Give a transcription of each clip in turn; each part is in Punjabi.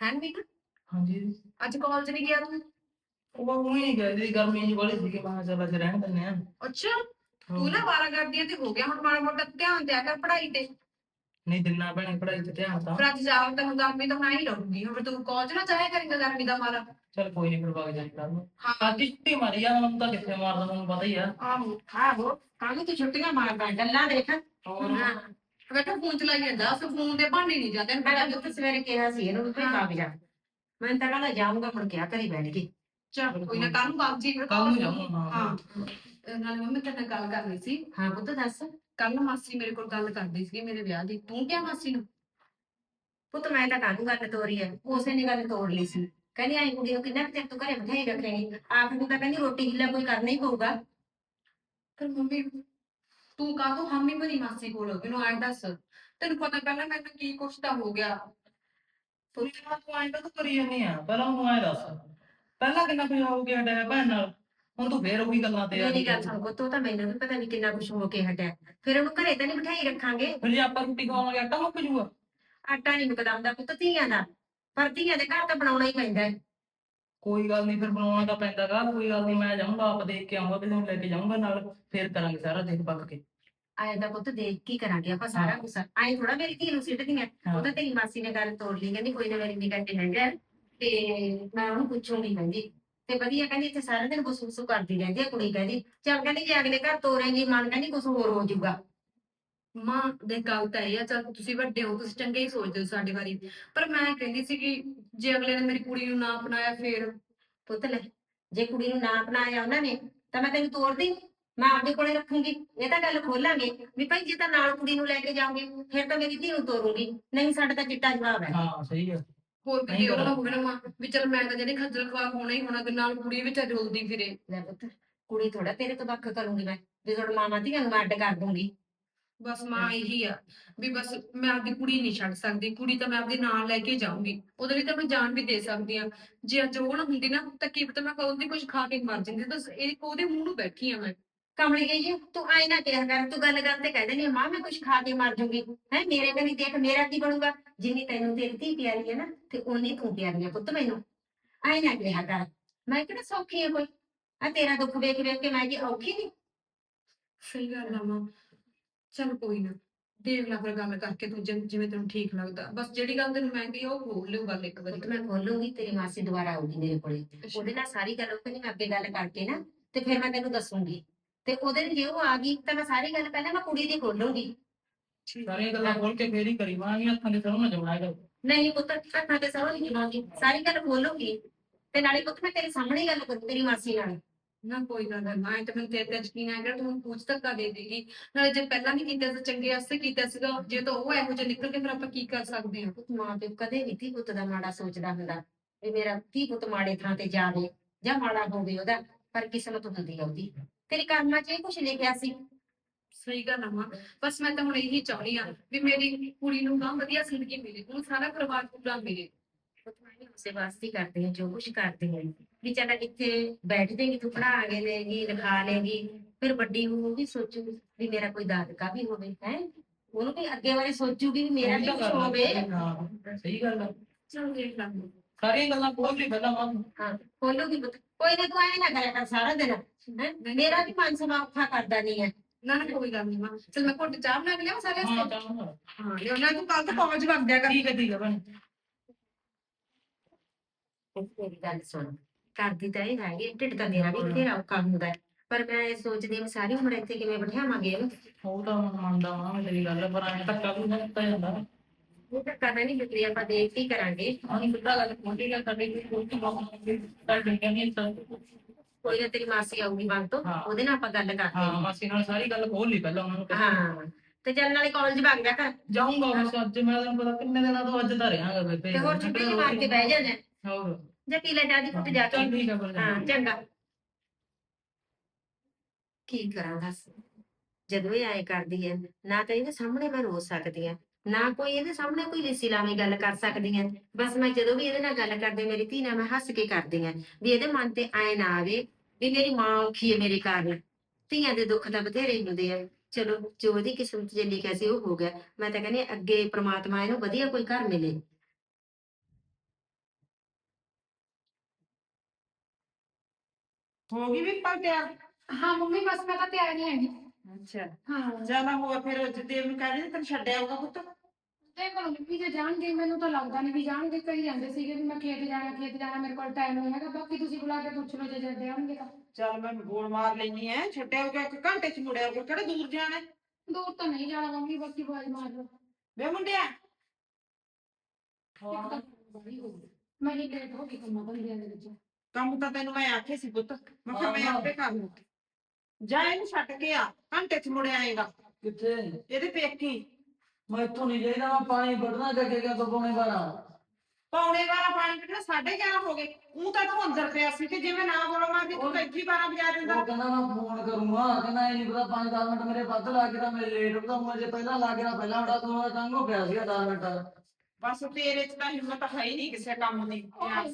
ਹੈ ਨਹੀਂ ਹਾਂਜੀ ਅੱਜ ਕਾਲਜ ਨਹੀਂ ਗਿਆ ਤੂੰ? ਉਹ ਉਹ ਹੀ ਨਹੀਂ ਗਏ ਜੀ ਗਰਮੀ ਜੀ ਵਾਲੀ ਸੀ ਕਿ ਮੈਂ ਕਿਹਾ ਚੱਲ ਅੱਜ ਰਹਿਣ ਦਿੰਦੇ ਆ ਅੱਛਾ ਤੂੰ ਨਾ 12 ਕਰਦੀ ਆ ਤੇ ਹੋ ਗਿਆ ਹੁਣ ਮਾੜਾ ਮੋਟਾ ਧਿਆਨ ਦਿਆ ਕਰ ਪੜ੍ਹਾਈ ਤੇ। ਨਹੀਂ ਦਿਨਾ ਭੈਣੇ ਪੜਾਈ ਤੇ ਧਿਆਨ ਤਾਂ। ਫਿਰ ਅੱਜ ਜਾਓ ਤਾਂ ਹੁਣ ਗਰਮੀ ਤਾਂ ਮੈਂ ਹੀ ਰਹੂੰਗੀ। ਹੁਣ ਤੂੰ ਕਾਲਜ ਨਾ ਜਾਇਆ ਕਰੇਂਗਾ ਗਰਮੀ ਦਾ ਮਾਰਾ। ਚੱਲ ਕੋਈ ਨਹੀਂ ਫਿਰ ਵਗ ਜਾਈ ਨੂੰ। ਹਾਂ। ਅੱਜ ਛੁੱਟੀ ਮਾਰੀ ਆ ਹੁਣ ਤਾਂ ਕਿੱਥੇ ਮਾਰਦਾ ਤੁਹਾਨੂੰ ਪਤਾ ਹੀ ਆ। ਆਹੋ ਆਹੋ। ਕੱਲ ਤੂੰ ਛੁੱਟੀਆਂ ਮਾਰਦਾ ਗੱਲਾਂ ਦੇਖ। ਹੋਰ। ਬੇਟਾ ਫੋਨ ਚਲਾਈ ਜਾਂਦਾ ਅਸ ਫੋਨ ਦੇ ਭਾਂਡੇ ਨਹੀਂ ਜਾਂਦੇ ਮੈਂ ਤਾਂ ਦੁੱਧ ਸਵੇਰੇ ਕਿਹਾ ਸੀ ਇਹਨੂੰ ਵੀ ਭਾਗ ਜਾ ਮੈਂ ਤਾਂ ਕਹਿੰਦਾ ਜਾਊਂਗਾ ਮੁੜ ਕੇ ਆ ਘਰੇ ਬੈਠ ਕੇ। ਚੱਲ ਕੋਈ ਨਾ ਕੱਲ ਨੂੰ ਬਾਅਦ ਜੀ ਫਿਰ ਕੱਲ ਨੂੰ ਜਾਊਂਗਾ ਹਾਂ। ਨਾਲੇ ਮੰਮੀ ਤੇਰੇ ਨਾਲ ਗੱਲ ਕਰਨੀ ਸੀ। ਹਾਂ ਪੁੱਤ ਦੱਸ। ਕੱਲ ਮਾਸੀ ਮੇਰੇ ਕੋਲ ਗੱਲ ਕਰਦੀ ਸੀ ਮੇਰੇ ਵਿਆਹ ਦੀ। ਤੂੰ ਕਿਹਾ ਮਾਸੀ ਨੂੰ? ਪੁੱਤ ਮੈਂ ਤਾਂ ਕਾਹਨੂੰ ਗੱਲ ਤੋਰੀ ਐ ਉਸੇ ਨੇ ਗੱਲ ਤੋੜ ਲਈ ਸੀ। ਕਹਿੰਦੀ ਆਈ ਕੁੜੀ ਨੂੰ ਕਿੰਨਾ ਕੁ ਚਿਰ ਤੂੰ ਘਰੇ ਬਿਠਾਈ ਰੱਖੇਂਗੀ? ਆਖਰ ਨੂੰ ਤਾਂ ਕਹਿੰਦੀ ਰੋਟੀ ਹਿੱਲਾ ਕੋਈ ਕਰਨਾ ਹੀ ਪਊਗਾ। ਫਿਰ ਮੰਮੀ ਤੂੰ ਕਾਹਤੋਂ ਹਾਮੀ ਭਰੀ ਮਾਸੀ ਕੋਲ? ਮੈਨੂੰ ਐਂ ਦੱਸ। ਤੈਨੂੰ ਪਤਾ ਪਹਿਲਾਂ ਮੈਨੂੰ ਕੀ ਕੁਛ ਤਾਂ ਹੋ ਗਿਆ। ਤੂੰ ਤੂੰ ਐਂ ਤਾਂ ਕਰੀ ਜਾਂਦੀ ਆ। ਪਹਿਲਾਂ ਮੈਨੂੰ ਐਂ ਦੱਸ। ਪਹਿਲਾਂ ਕਿੰਨਾ ਕੁਝ ਹੋ ਗਿਆ ਡੈ ਭੈਣ ਨਾਲ? ਹੁਣ ਤੂੰ ਫੇਰ ਉਹੀ ਗੱਲਾਂ ਤੇ ਆ ਮੇਰੀ। ਗੱਲ ਸੁਣ ਉਹ ਤਾਂ ਮੈਨੂੰ ਵੀ ਪਤਾ ਨਹੀਂ ਕਿੰਨਾ ਕੁਛ ਹੋ ਕੇ ਹਟਿਆ। ਫਿਰ ਉਹਨੂੰ ਘਰੇ ਤਾਂ ਨਹੀਂ ਬਿਠਾਈ ਰੱਖਾਂਗੇ? ਫਿਰ ਜੇ ਆਪਾਂ ਰੋਟੀ ਖਾਵਾਂਗੇ ਆਟਾ ਮੁੱਕ ਜੂਗਾ। ਆਟਾ ਨਹੀਂ ਮੁਕਦਾ ਹੁੰਦਾ ਪੁੱਤ ਧੀਆਂ ਦਾ। ਪਰ ਧੀਆਂ ਦੇ ਘਰ ਤਾਂ ਬਣਾਉਣਾ ਹੀ ਪੈਂਦਾ ਹੈ। ਕੋਈ ਗੱਲ ਨਹੀਂ ਫਿਰ ਬਣਾਉਣਾ ਤਾਂ ਪੈਂਦਾਗਾ ਕੋਈ ਗੱਲ ਨਹੀਂ ਮੈਂ ਜਾਊਂਗਾ ਆਪ ਦੇਖ ਕੇ ਆਊਂਗਾ ਕਿਸੇ ਨੂੰ ਲੈ ਕੇ ਜਾਊਂਗਾ ਨਾਲ ਫੇਰ ਕਰਾਂਗੇ ਸਾਰਾ ਦੇਖ ਪੱਕ ਕੇ। ਆਏ ਤਾਂ ਪੁੱਤ ਦੇਖ ਕੀ ਕਰਾਂਗੇ ਆਪਾਂ ਸਾਰਾ ਕੁਛ। ਆਏ ਥੋੜਾ ਮੇਰੀ ਧੀ ਨੂੰ ਸਿੱਟਦੀਆਂ ਹਾਂ। ਉਹ ਤਾਂ ਤੇਰੀ ਮਾਸੀ ਨੇ ਗੱਲ ਤੋੜ ਲਈ ਕਹਿੰਦੀ ਕੋਈ ਨਾ ਮੇਰੀ ਨਿਗਾਹ ਤੇ ਹੈਗਾ ਤੇ ਮੈਂ ਉਹਨੂੰ ਪੁੱਛੂੰਗੀ ਕਹਿੰਦੀ। ਤੇ ਵਧੀਆ ਕਹਿੰਦੀ ਇੱਥੇ ਸਾਰਾ ਦਿਨ ਗੁੱਸੂ ਗੁੱਸੂ ਕਰਦੀ ਰਹਿੰਦੀ ਆ ਕੁੜੀ ਕਹਿੰਦੀ। ਚੱਲ ਕਹਿੰਦੀ ਜੇ ਅਗਲੇ ਘਰ ਤੋਰੇਂਗੀ ਮਨ ਕਹਿੰਦੀ ਕੁਛ ਹੋਰ ਹੋ ਜਾਊਗਾ। ਮਾਂ ਦੇ ਗੱਲ ਤਾਂ ਇਹ ਆ ਚੱਲ ਤੁਸੀਂ ਵੱਡੇ ਹੋ ਤੁਸੀਂ ਚੰਗੇ ਹੀ ਸੋਚਦੇ ਹੋ ਸਾਡੇ ਬਾਰੇ। ਪਰ ਮੈਂ ਕਹਿੰਦੀ ਸੀ ਕਿ ਜੇ ਅਗਲੇ ਨੇ ਮੇਰੀ ਕੁੜੀ ਨੂੰ ਨਾ ਅਪਣਾਇਆ ਫੇਰ ਪੁੱਤ ਲੈ ਜੇ ਕੁੜੀ ਨੂੰ ਨਾ ਅਪਣਾਇਆ ਉਹਨਾਂ ਨੇ ਤਾਂ ਮੈਂ ਤੈਨੂੰ ਤੋਰਦੀ ਨੀ। ਮੈਂ ਆਪਦੇ ਕੋਲੇ ਰੱਖੂੰਗੀ। ਇਹ ਤਾਂ ਗੱਲ ਖੋਲਾਂਗੇ ਵੀ ਭਾਈ ਜੇ ਤਾਂ ਨਾਲ ਕੁੜੀ ਨੂੰ ਲੈ ਕੇ ਜਾਓਗੇ ਫਿਰ ਤਾਂ ਮੇਰੀ ਧੀ ਨੂੰ ਤੋਰੂੰਗੀ ਨਹੀਂ ਸਾਡਾ ਤਾਂ ਚਿੱਟਾ ਜਵਾਬ ਹੈ। ਹਾਂ ਸਹੀ ਆ ਹੋਰ ਨਹੀਂ ਕਿਤੇ ਉਹ ਨਾ ਕਰਨਾ। ਹੋਵੇ ਨਾ ਮਾਂ ਵੀ ਚੱਲ ਮੈਂ ਤਾਂ ਜਿਹੜੀ ਖੱਜਲ ਖਵਾਰ ਹੋਣਾ ਹੀ ਹੋਣਾ ਤੇ ਨਾਲ ਕੁੜੀ ਵਿੱਚ ਰੁਲਦੀ ਫਿਰੇ। ਲੈ ਪੁੱਤ ਕੁੜੀ ਥੋੜਾ ਤੇਰੇ ਤੋਂ ਵੱਖ ਕਰੂੰਗੀ ਮੈਂ ਵੀ ਤੁਹਾਡਾ ਮਾਮਾ ਧੀਆਂ ਨੂੰ ਮੈਂ ਅੱਡ ਕਰ ਦੂੰਗੀ। ਬਸ ਮਾਂ ਇਹੀ ਆ ਵੀ ਬਸ ਮੈਂ ਆਪਦੀ ਕੁੜੀ ਨਹੀਂ ਛੱਡ ਸਕਦੀ ਕੁੜੀ ਤਾਂ ਮੈਂ ਆਪਦੇ ਨਾਲ ਲੈ ਕੇ ਜਾਊਂਗੀ। ਉਹਦੇ ਲਈ ਤਾਂ ਮੈਂ ਜਾਨ ਵੀ ਦੇ ਸਕਦੀ ਆ ਜੇ ਅੱਜ ਉਹ ਨਾ ਹੁੰਦੀ ਨਾ ਤਾਂ ਕੀ ਪਤਾ ਮੈਂ ਕਦੋਂ ਦੀ ਕੁਝ ਖਾ ਕੇ ਮਰ ਜਾਂਦੀ। ਤਾਂ ਇਹ ਉਹਦੇ ਮੂੰਹ ਨੂੰ ਬੈਠੀ ਆ ਮੈਂ। ਕਮਲੀ ਜੀ ਤੂੰ ਆਏ ਨਾ ਕਿਹਾ ਕਰ ਤੂੰ ਗੱਲ ਗੱਲ ਤੇ ਕਹਿ ਦੇਣੀ ਮਾਂ ਮੈਂ ਕੁਝ ਖਾ ਕੇ ਮਰ ਜੂੰਗੀ। ਹੈ ਮੇਰੇ ਕਨੀ ਦੇਖ ਮੇਰਾ ਕੀ ਬਣੂਗਾ? ਜਿੰਨੀ ਤੈਨੂੰ ਤੇਰੀ ਧੀ ਪਿਆਰੀ ਹੈ ਨਾ ਤੇ ਉਨੀ ਤੂੰ ਪਿਆਰੀ ਹੈ ਪੁੱਤ ਮੈਨੂੰ। ਆਏ ਨਾ ਕਿਹਾ ਕਰ। ਮੈਂ ਕਿਹੜਾ ਸੌਖੀ ਹੈ ਕੋਈ? ਆ ਤੇਰਾ ਦੁੱਖ ਵੇਖ ਵੇਖ ਕੇ ਮੈਂ ਕੀ ਔਖੀ ਨਹੀਂ ਸਹੀ ਗੱਲ ਆ ਮਾਂ। ਚਲ ਕੋਈ ਨਾ ਦੇਖ ਲੈ ਫਿਰ ਗੱਲ ਕਰਕੇ ਤੂੰ ਜਿਵੇਂ ਜਿਵੇਂ ਤੈਨੂੰ ਠੀਕ ਲੱਗਦਾ। ਬਸ ਜਿਹੜੀ ਗੱਲ ਤੈਨੂੰ ਮੈਂ ਕਹੀ ਉਹ ਬੋਲ ਲਿਓ ਗੱਲ ਇੱਕ ਵਾਰੀ। ਪੁੱਤ ਮੈਂ ਖੋਲੂੰਗੀ ਤੇਰੀ ਮਾਸੀ ਦੁਬਾਰਾ ਆਊਗੀ ਮੇਰੇ ਕੋਲੇ। ਉਹਦੇ ਨਾਲ ਸਾਰੀ ਗੱਲ ਉਹ ਕਹਿੰਦੀ ਮੈਂ ਅੱਗੇ ਗੱਲ ਕਰਕੇ ਨਾ ਤੇ ਫਿਰ ਮੈਂ ਤੈਨੂੰ ਦੱਸੂੰਗੀ। ਤੇ ਉਹਦੇ ਨਾਲ ਜੇ ਉਹ ਆ ਗਈ ਤਾਂ ਮੈਂ ਸਾਰੀ ਗੱਲ ਪਹਿਲਾਂ ਮੈਂ ਕੁੜੀ ਦੀ ਖੋਲੂੰਗੀ। ਸਾਰੀਆਂ ਗੱਲਾਂ ਖੋਲ ਕੇ ਫੇਰ ਹੀ ਕਰੀ ਮਾਂਗੀ ਹੱਥਾਂ ਦੇ ਸਰੋਂ ਨਾ ਜਮਾਏਗਾ ਨਹੀਂ ਪੁੱਤ ਹੱਥਾਂ ਤੇ ਸਰੋਂ ਨਹੀਂ ਜਮਾਉਂਗੀ ਸਾਰੀ ਗੱਲ ਖੋਲੂੰਗੀ। ਤੇ ਨਾਲੇ ਪੁੱਤ ਮੈਂ ਤੇਰੇ ਸਾਹਮਣੇ ਹੀ ਗੱਲ ਕਰੂੰ ਤੇਰੀ ਮਾਸੀ ਨਾਲ। ਨਾ ਕੋਈ ਗੱਲ ਨਹੀਂ ਮੈਂ ਤਾਂ ਮੈਨੂੰ ਤੇਰੇ ਤੇ ਯਕੀਨ ਹੈ ਕਿ ਤੂੰ ਪੁੱਛ ਧੱਕਾ ਦੇ ਦੇਗੀ। ਨਾਲੇ ਜੇ ਪਹਿਲਾਂ ਨਹੀਂ ਕੀਤਾ ਤਾਂ ਚੰਗੇ ਵਾਸਤੇ ਕੀਤਾ ਸੀਗਾ। ਜੇ ਤਾਂ ਉਹ ਇਹੋ ਜਿਹਾ ਨਿਕਲ ਕੇ ਫਿਰ ਆਪਾਂ ਕੀ ਕਰ ਸਕਦੇ ਹਾਂ? ਪੁੱਤ ਮਾਂ ਪਿਓ ਕਦੇ ਵੀ ਧੀ ਪੁੱਤ ਦਾ ਮਾੜਾ ਸੋਚਦਾ ਹੁੰਦਾ ਵੀ ਮੇਰਾ ਧੀ ਪੁੱਤ ਮਾੜੇ ਥਾਂ ਤੇ ਜਾਵੇ ਜਾਂ ਮਾੜਾ ਹੋਵੇ ਉਹਦਾ ਪਰ ਕਿਸਮਤ ਹੁੰਦੀ ਆ ਉਹਦੀ। ਤੇਰੇ ਕਰਮਾਂ 'ਚ ਇਹ ਕੁਝ ਲਿਖਿਆ ਸੀ? ਸਹੀ ਗੱਲ ਆ ਮਾਂ। ਬਸ ਮੈਂ ਤਾਂ ਹੁਣ ਇਹੀ ਚਾਹੁੰਦੀ ਆ ਵੀ ਮੇਰੀ ਕੁੜੀ ਨੂੰ ਨਾ ਵਧੀਆ ਜ਼ਿੰਦਗੀ ਮਿਲੇ ਉਹਨੂੰ ਸਾਰਾ ਪਰਿਵਾਰ ਪੂਰਾ ਮਿਲੇ। ਪੁੱਤ ਮੈਂ ਉਸੇ ਵਾਸਤੇ ਕਰਦੀ ਹਾਂ ਜੋ ਕੁਝ ਕਰਦੀ ਹਾਂ ਵੀ ਚੱਲ ਇੱਥੇ ਬੈਠ ਜਾਏਗੀ ਤੂੰ ਪੜਾ ਕੇ ਲੈਗੀ ਲਿਖਾ ਲੇਗੀ ਫਿਰ ਵੱਡੀ ਉਹ ਵੀ ਸੋਚੂਗੀ ਵੀ ਮੇਰਾ ਕੋਈ ਦਾਦਕਾ ਵੀ ਹੋਵੇ ਹੈ। ਉਹਨੂੰ ਵੀ ਅੱਗੇ ਬਾਰੇ ਸੋਚੂਗੀ ਵੀ ਮੇਰਾ ਵੀ ਕੁਝ ਹੋਵੇ। ਹਾਂ ਸਹੀ ਗੱਲ ਆ। ਚਲ ਦੇਖ ਲਾਂਗੇ ਸਾਰੀਆਂ ਗੱਲਾਂ ਖੋਲ ਲਈ ਪਹਿਲਾਂ ਮਾਂ ਹਾਂ ਖੋਲੂਗੀ ਪੁੱਤ। ਕੋਈ ਨਾ ਤੂੰ ਐ ਨਾ ਕਰਿਆ ਕਰ ਸਾਰਾ ਦਿਨ ਹੈਂ। ਮੇਰਾ ਵੀ ਮਨ ਸਮਾ ਔਖਾ ਕਰਦਾ ਨਹੀਂ ਹੈ। ਨਾ ਨਾ ਕੋਈ ਗੱਲ ਨਹੀਂ ਮਾਂ। ਚਲ ਮੈਂ ਘੁੱਟ ਚਾਹ ਬਣਾ ਕੇ ਲਿਆਵਾਂ ਸਾਰੇ ਹਾਂ ਵਾਸਤੇ? ਚਾਹਾਂ ਹਾਂ ਲਿਆਉਣਾ ਤੂੰ ਕੱਲ ਤੋਂ ਕਾਲਜ ਵਗ ਜਾ ਕਰ। ਠੀਕ ਹੈ ਠੀਕ ਹੈ ਭੈਣ ਪੁੱਤ ਮੇਰੀ ਗੱਲ ਸੁਣ। ਕਰਦੀ ਤਾਂ ਇਹ ਹੈਗੀ ਢਿੱਡ ਤਾਂ ਮੇਰਾ ਵੀ ਬਥੇਰਾ ਔਖਾ ਹੁੰਦਾ ਹੈ। ਪਰ ਮੈਂ ਇਹ ਸੋਚਦੀ ਹਾਂ ਸਾਰੀ ਉਮਰ ਇੱਥੇ ਕਿਵੇਂ ਬਿਠਾਵਾਂਗੇ ਇਹਨੂੰ। ਉਹ ਤਾਂ ਮੰਨਦਾ ਵਾਂ ਮੇਰੀ ਗੱਲ ਪਰ ਐਂ ਧੱਕਾ ਵੀ ਨਾ ਦਿੱਤਾ ਜਾਂਦਾ। ਉਹ ਤਾਂ ਕਰਨਾ ਨਹੀਂ ਦਿੱਤੀ ਆਪਾਂ ਦੇਖ ਕੇ ਹੀ ਕਰਾਂਗੇ। ਆਹ ਸਿੱਧਾ ਗੱਲ ਖੋਲੀ ਗੱਲ ਸਾਡੇ ਕੋਈ ਕੋਈ ਤਾਂ ਬਾਤ ਤਾਂ ਡੰਗਿਆ ਨਹੀਂ ਤਾਂ ਕੋਈ ਨਾ ਤੇਰੀ ਮਾਸੀ ਆਊਗੀ ਬੰਦ ਤੋਂ ਹਾਂ। ਉਹਦੇ ਨਾਲ ਆਪਾਂ ਗੱਲ ਕਰਦੇ ਹਾਂ ਹਾਂ। ਮਾਸੀ ਨਾਲ ਸਾਰੀ ਗੱਲ ਖੋਲ ਲਈ ਪਹਿਲਾਂ ਉਹਨਾਂ ਨੂੰ ਕਹਿ- ਹਾਂ। ਤੇ ਚੱਲ ਨਾਲੇ ਕਾਲਜ ਵਗ ਜਾ ਕਰ ਜਾਊਂਗਾ ਬਸ ਅੱਜ ਮੈਂ ਤੈਨੂੰ ਪਤਾ ਕਿੰਨੇ ਦਿਨਾਂ ਤੋਂ ਅੱਜ ਤਾਂ ਰਿਹਾਂਗਾ ਬੇਬੇ। ਤੇ ਹੋਰ ਛੁੱਟੀ ਜਿਹੀ ਮਾਰ ਕੇ ਬਹਿ ਜਾਣਾ ਹੋਰ। ਜਾਂ ਪੀ ਲੈ ਚਾਹ ਦੀ ਘੁੱਟ ਜਾ ਕੇ ਠੀਕ ਹੈ ਚੰਗਾ। ਕੀ ਕਰਾਂ ਦੱਸ? ਜਦੋਂ ਇਹ ਐ ਕਰਦੀ ਐ ਨਾ ਤਾਂ ਇਹਦੇ ਸਾਹਮਣੇ ਮੈਂ ਰੋ ਸਕਦੀ ਆ ਨਾ ਕੋਈ ਇਹਦੇ ਸਾਹਮਣੇ ਕੋਈ ਲਿੱਸੀ ਲਾਵੀਂ ਗੱਲ ਕਰ ਸਕਦੀ ਆ ਬਸ ਮੈਂ ਜਦੋਂ ਵੀ ਇਹਦੇ ਨਾਲ ਗੱਲ ਕਰਦੇ ਮੇਰੀ ਧੀ ਨਾਲ ਮੈਂ ਹੱਸ ਕੇ ਕਰਦੀ ਆ ਵੀ ਇਹਦੇ ਮਨ ਤੇ ਐ ਨਾ ਆਵੇ ਵੀ ਮੇਰੀ ਮਾਂ ਔਖੀ ਹੈ ਮੇਰੇ ਕਾਰਨ ਧੀਆਂ ਦੇ ਦੁੱਖ ਤਾਂ ਬਥੇਰੇ ਹੁੰਦੇ ਆ ਚਲੋ ਜੋ ਉਹਦੀ ਕਿਸਮਤ 'ਚ ਲਿਖਿਆ ਸੀ ਉਹ ਹੋ ਗਿਆ। ਮੈਂ ਤਾਂ ਕਹਿੰਦੀ ਹਾਂ, ਅੱਗੇ ਪ੍ਰਮਾਤਮਾ ਇਹਨੂੰ ਵਧੀਆ ਕੋਈ ਘਰ ਮਿਲੇ। ਹੋ ਗਈ ਵੀ ਪਰ ਤਿਆਰ ਹਾਂ ਮੰਮੀ ਬਸ ਮੈਂ ਤਾਂ ਤਿਆਰ ਹੀ ਹੈਗੀ ਅੱਛਾ ਹਾਂ ਜ਼ਿਆਦਾ ਹੋਇਆ ਫਿਰ ਜਦੇਵ ਨੂੰ ਕਹਿੰਦੇ ਤੈਨੂੰ ਛੱਡਿਆ ਆਊਗਾ ਪੁੱਤ। ਦੇਖ ਲਓ ਮੰਮੀ ਜੇ ਜਾਣਗੇ ਮੈਨੂੰ ਤਾਂ ਲੱਗਦਾ ਨਹੀਂ ਵੀ ਜਾਣਗੇ ਕਹੀ ਜਾਂਦੇ ਸੀਗੇ ਵੀ ਮੈਂ ਖੇਤ ਜਾਣਾ ਖੇਤ ਜਾਣਾ ਮੇਰੇ ਕੋਲ ਟਾਈਮ ਨਹੀਂ ਹੈਗਾ ਬਾਕੀ ਤੁਸੀਂ ਬੁਲਾ ਕੇ ਪੁੱਛ ਲਓ ਜੇ ਜਾਂਦੇ ਆਉਣਗੇ ਤਾਂ ਚੱਲ ਮੈਂ ਗੋਲ ਮਾਰ ਲੈਣੀ ਐ ਛੱਡਿਆ ਆਊਗਾ ਇੱਕ ਘੰਟੇ ਚ ਮੁੜਿਆ ਆਊਗਾ ਕਿਹੜਾ ਦੂਰ ਜਾਣਾ? ਹੈ? ਦੂਰ ਤਾਂ ਨਹੀਂ ਜਾਣਾ ਮੰਮੀ ਬਾਕੀ ਬਾਜ ਮਾਰ ਲਓ। ਵੇ ਮੁੰਡਿਆ। ਇੱਕ ਤਾਂ ਬੜੀ ਹੋ ਗਈ। ਮੈਂ ਹੀ ਲੇਟ ਹੋ ਗਈ ਕੰਮਾਂ ਬੰਦਿਆਂ ਦੇ ਵਿੱਚ ਕੰਮ ਤਾਂ ਤੈਨੂੰ ਮੈਂ ਆਖੇ ਸੀ ਪੁੱਤ। ਮੈਂ ਕਿਹਾ ਮੈਂ ਆਪੇ ਕਰ ਲੂ। ਜਾ ਇਹਨੂੰ ਛੱਡ ਕੇ ਆ ਘੰਟੇ ਚ ਮੁੜਿਆ ਆਏਗਾ। ਕਿੱਥੇ? ਇਹਦੇ ਪੇਕੀ। ਮੈਂ ਇੱਥੋਂ ਨਹੀਂ ਜਾਈਦਾ ਮੈਂ ਪਾਣੀ ਵੱਢਣਾ ਜੱਗੇ ਗਿਆ ਤੋਂ ਪੌਣੇ ਬਾਰਾਂ? ਪੌਣੇ 12 ਪਾਣੀ ਕੱਢਣਾ 11:30 ਹੋ ਗਏ। ਉਹ ਤਾਂ ਤੂੰ ਅੰਦਰ ਪਿਆ ਸੀ ਤੇ ਜੇ ਮੈਂ ਨਾ ਬੋਲ ਮਾਰਦੀ ਤੂੰ ਤਾਂ ਇੱਥੇ ਹੀ 12 ਵਜਾ ਦਿੰਦਾ। ਉਹ ਕਹਿੰਦਾ ਮੈਂ ਫੋਨ ਕਰੂੰਗਾ ਕਹਿੰਦਾ ਇਹ ਨਹੀਂ ਪਤਾ 5-10 ਮਿੰਟ ਮੇਰੇ ਵੱਧ ਲੱਗ ਤਾਂ ਮੈਂ ਲੇਟ ਹੋ ਮੈਂ ਜੇ ਪਹਿਲਾਂ ਲੱਗ ਗਿਆ ਪਹਿਲਾਂ ਉਡਾ ਤੋਂ ਤੰਗ ਹੋ ਗਿਆ ਸੀਗਾ 10 ਮਿੰਟ। ਬਸ ਤੇਰੇ ਚ ਤਾਂ ਹਿੰਮਤ ਹੈ ਹੀ ਨਹੀਂ ਕਿਸੇ ਕੰਮ ਦੀ।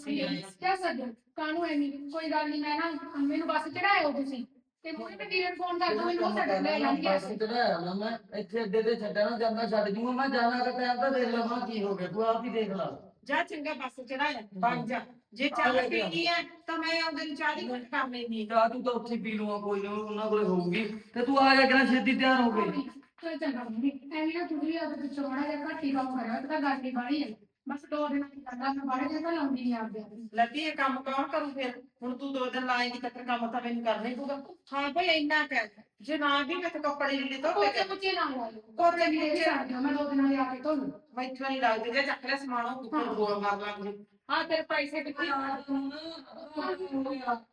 ਸੀ ਕਿਆ ਸੱਜਣ ਕਾਹਨੂੰ ਐਵੇਂ ਕੋਈ ਗੱਲ ਨਹੀਂ ਮੈਂ ਨਾ ਮੈਨੂੰ ਬੱਸ ਚੜਾਇਓ ਤੁਸੀਂ। ਤੇ ਮੁੰਡੇ ਤੇ ਵੀਰੇ ਫੋਨ ਕਰ ਦੋ ਮੈਨੂੰ ਉਹ ਛੱਡ ਲੈ ਜਾਣਗੇ। ਬਸ ਚੜਾਇਆ ਨਾ ਮੈਂ ਇੱਥੇ ਅੱਡੇ ਤੇ ਛੱਡਿਆ ਨਾ ਜਾਂਦਾ ਛੱਡ ਜੂਗਾ। ਮੈਂ ਜਾਣਾ ਕਿ ਟਾਈਮ ਤਾਂ ਦੇਖ ਲਵਾਂ ਕੀ ਹੋ ਗਿਆ ਤੂੰ ਆਪ ਹੀ ਦੇਖ ਲਾ। ਜਾ ਚੰਗਾ ਬੱਸ ਚੜਾਇਆ ਬਣ ਜਾ। ਜੇ ਚੱਲ ਪੀਣੀ ਹੈ ਤਾਂ ਮੈਂ ਆਉਂਦੇ ਨੂੰ ਚਾਹ ਦੀ ਘੁੱਟ ਕਰ ਲੈਣੀ ਜਾ ਤੂੰ ਤਾਂ ਉੱਥੇ ਪੀ ਲੂਗਾ ਕੋਈ ਨਾ ਉਹਨਾਂ ਕੋਲੇ ਹੋਊਗੀ। ਤੇ ਤੂੰ ਆ ਜਾ ਕਿਹਨਾਂ ਛੇਤੀ ਤਿਆਰ ਹੋ ਗਈ ਚਲ ਚੰਗਾ ਮੰਮੀ ਐਵੇਂ ਨਾ ਤੁਸੀਂ ਉਹਦੇ ਪਿੱਛੋਂ ਮਾੜਾ ਜਿਹਾ ਘੱਟ ਹੀ ਕੰਮ ਕਰਿਓ ਇਹ ਤਾਂ ਗੱਲ ਨਹੀਂ ਬਾੜੀ ਹੈ। ਬਸ ਦੋ ਦਿਨਾਂ ਦੀ ਗੱਲ ਆ, ਮੈਂ ਬਾੜੇ ਜਿਹਾ ਤਾਂ ਲਾਉਂਦੀ ਨਹੀਂ ਆਪਦੇ ਆਪ ਨੂੰ। ਲੱਗੀ ਇਹ ਕੰਮ ਕੌਣ ਕਰੂ ਫਿਰ? ਹੁਣ ਤੂੰ ਦੋ ਦਿਨ ਲਾਏਂਗੀ ਤਾਂ ਫਿਰ ਕੰਮ ਤਾਂ ਮੈਨੂੰ ਕਰਨਾ ਹੀ ਪਊਗਾ। ਹਾਂ ਭਾਈ ਇੰਨਾ ਕਹਿ ਜੇ ਨਾ ਵੀ ਮੈਂ ਤੇ ਕੱਪੜੇ ਲੀੜੇ ਧੋਤੇ ਕੋਚੇ ਮੁੱਚੇ ਨਾ ਲਾਇਓ ਕੋਚੇ ਵੀ ਮੁੱਚੇ। ਛੱਡ ਦਿਓ ਮੈਂ ਦੋ ਦਿਨਾਂ ਦੇ ਆ ਕੇ ਧੋ ਲੂ। ਮੈਥੋਂ ਨਹੀਂ ਲੱਗਦੇ ਜੇ ਚੱਕ ਲੈ ਸਮਾਨੋ ਉੱਪਰ ਗੋਲ ਮਾਰ ਲਾਂਗੇ ਹਾਂ ਤੇਰੇ ਪੈਸੇ ਕਿੱਥੇ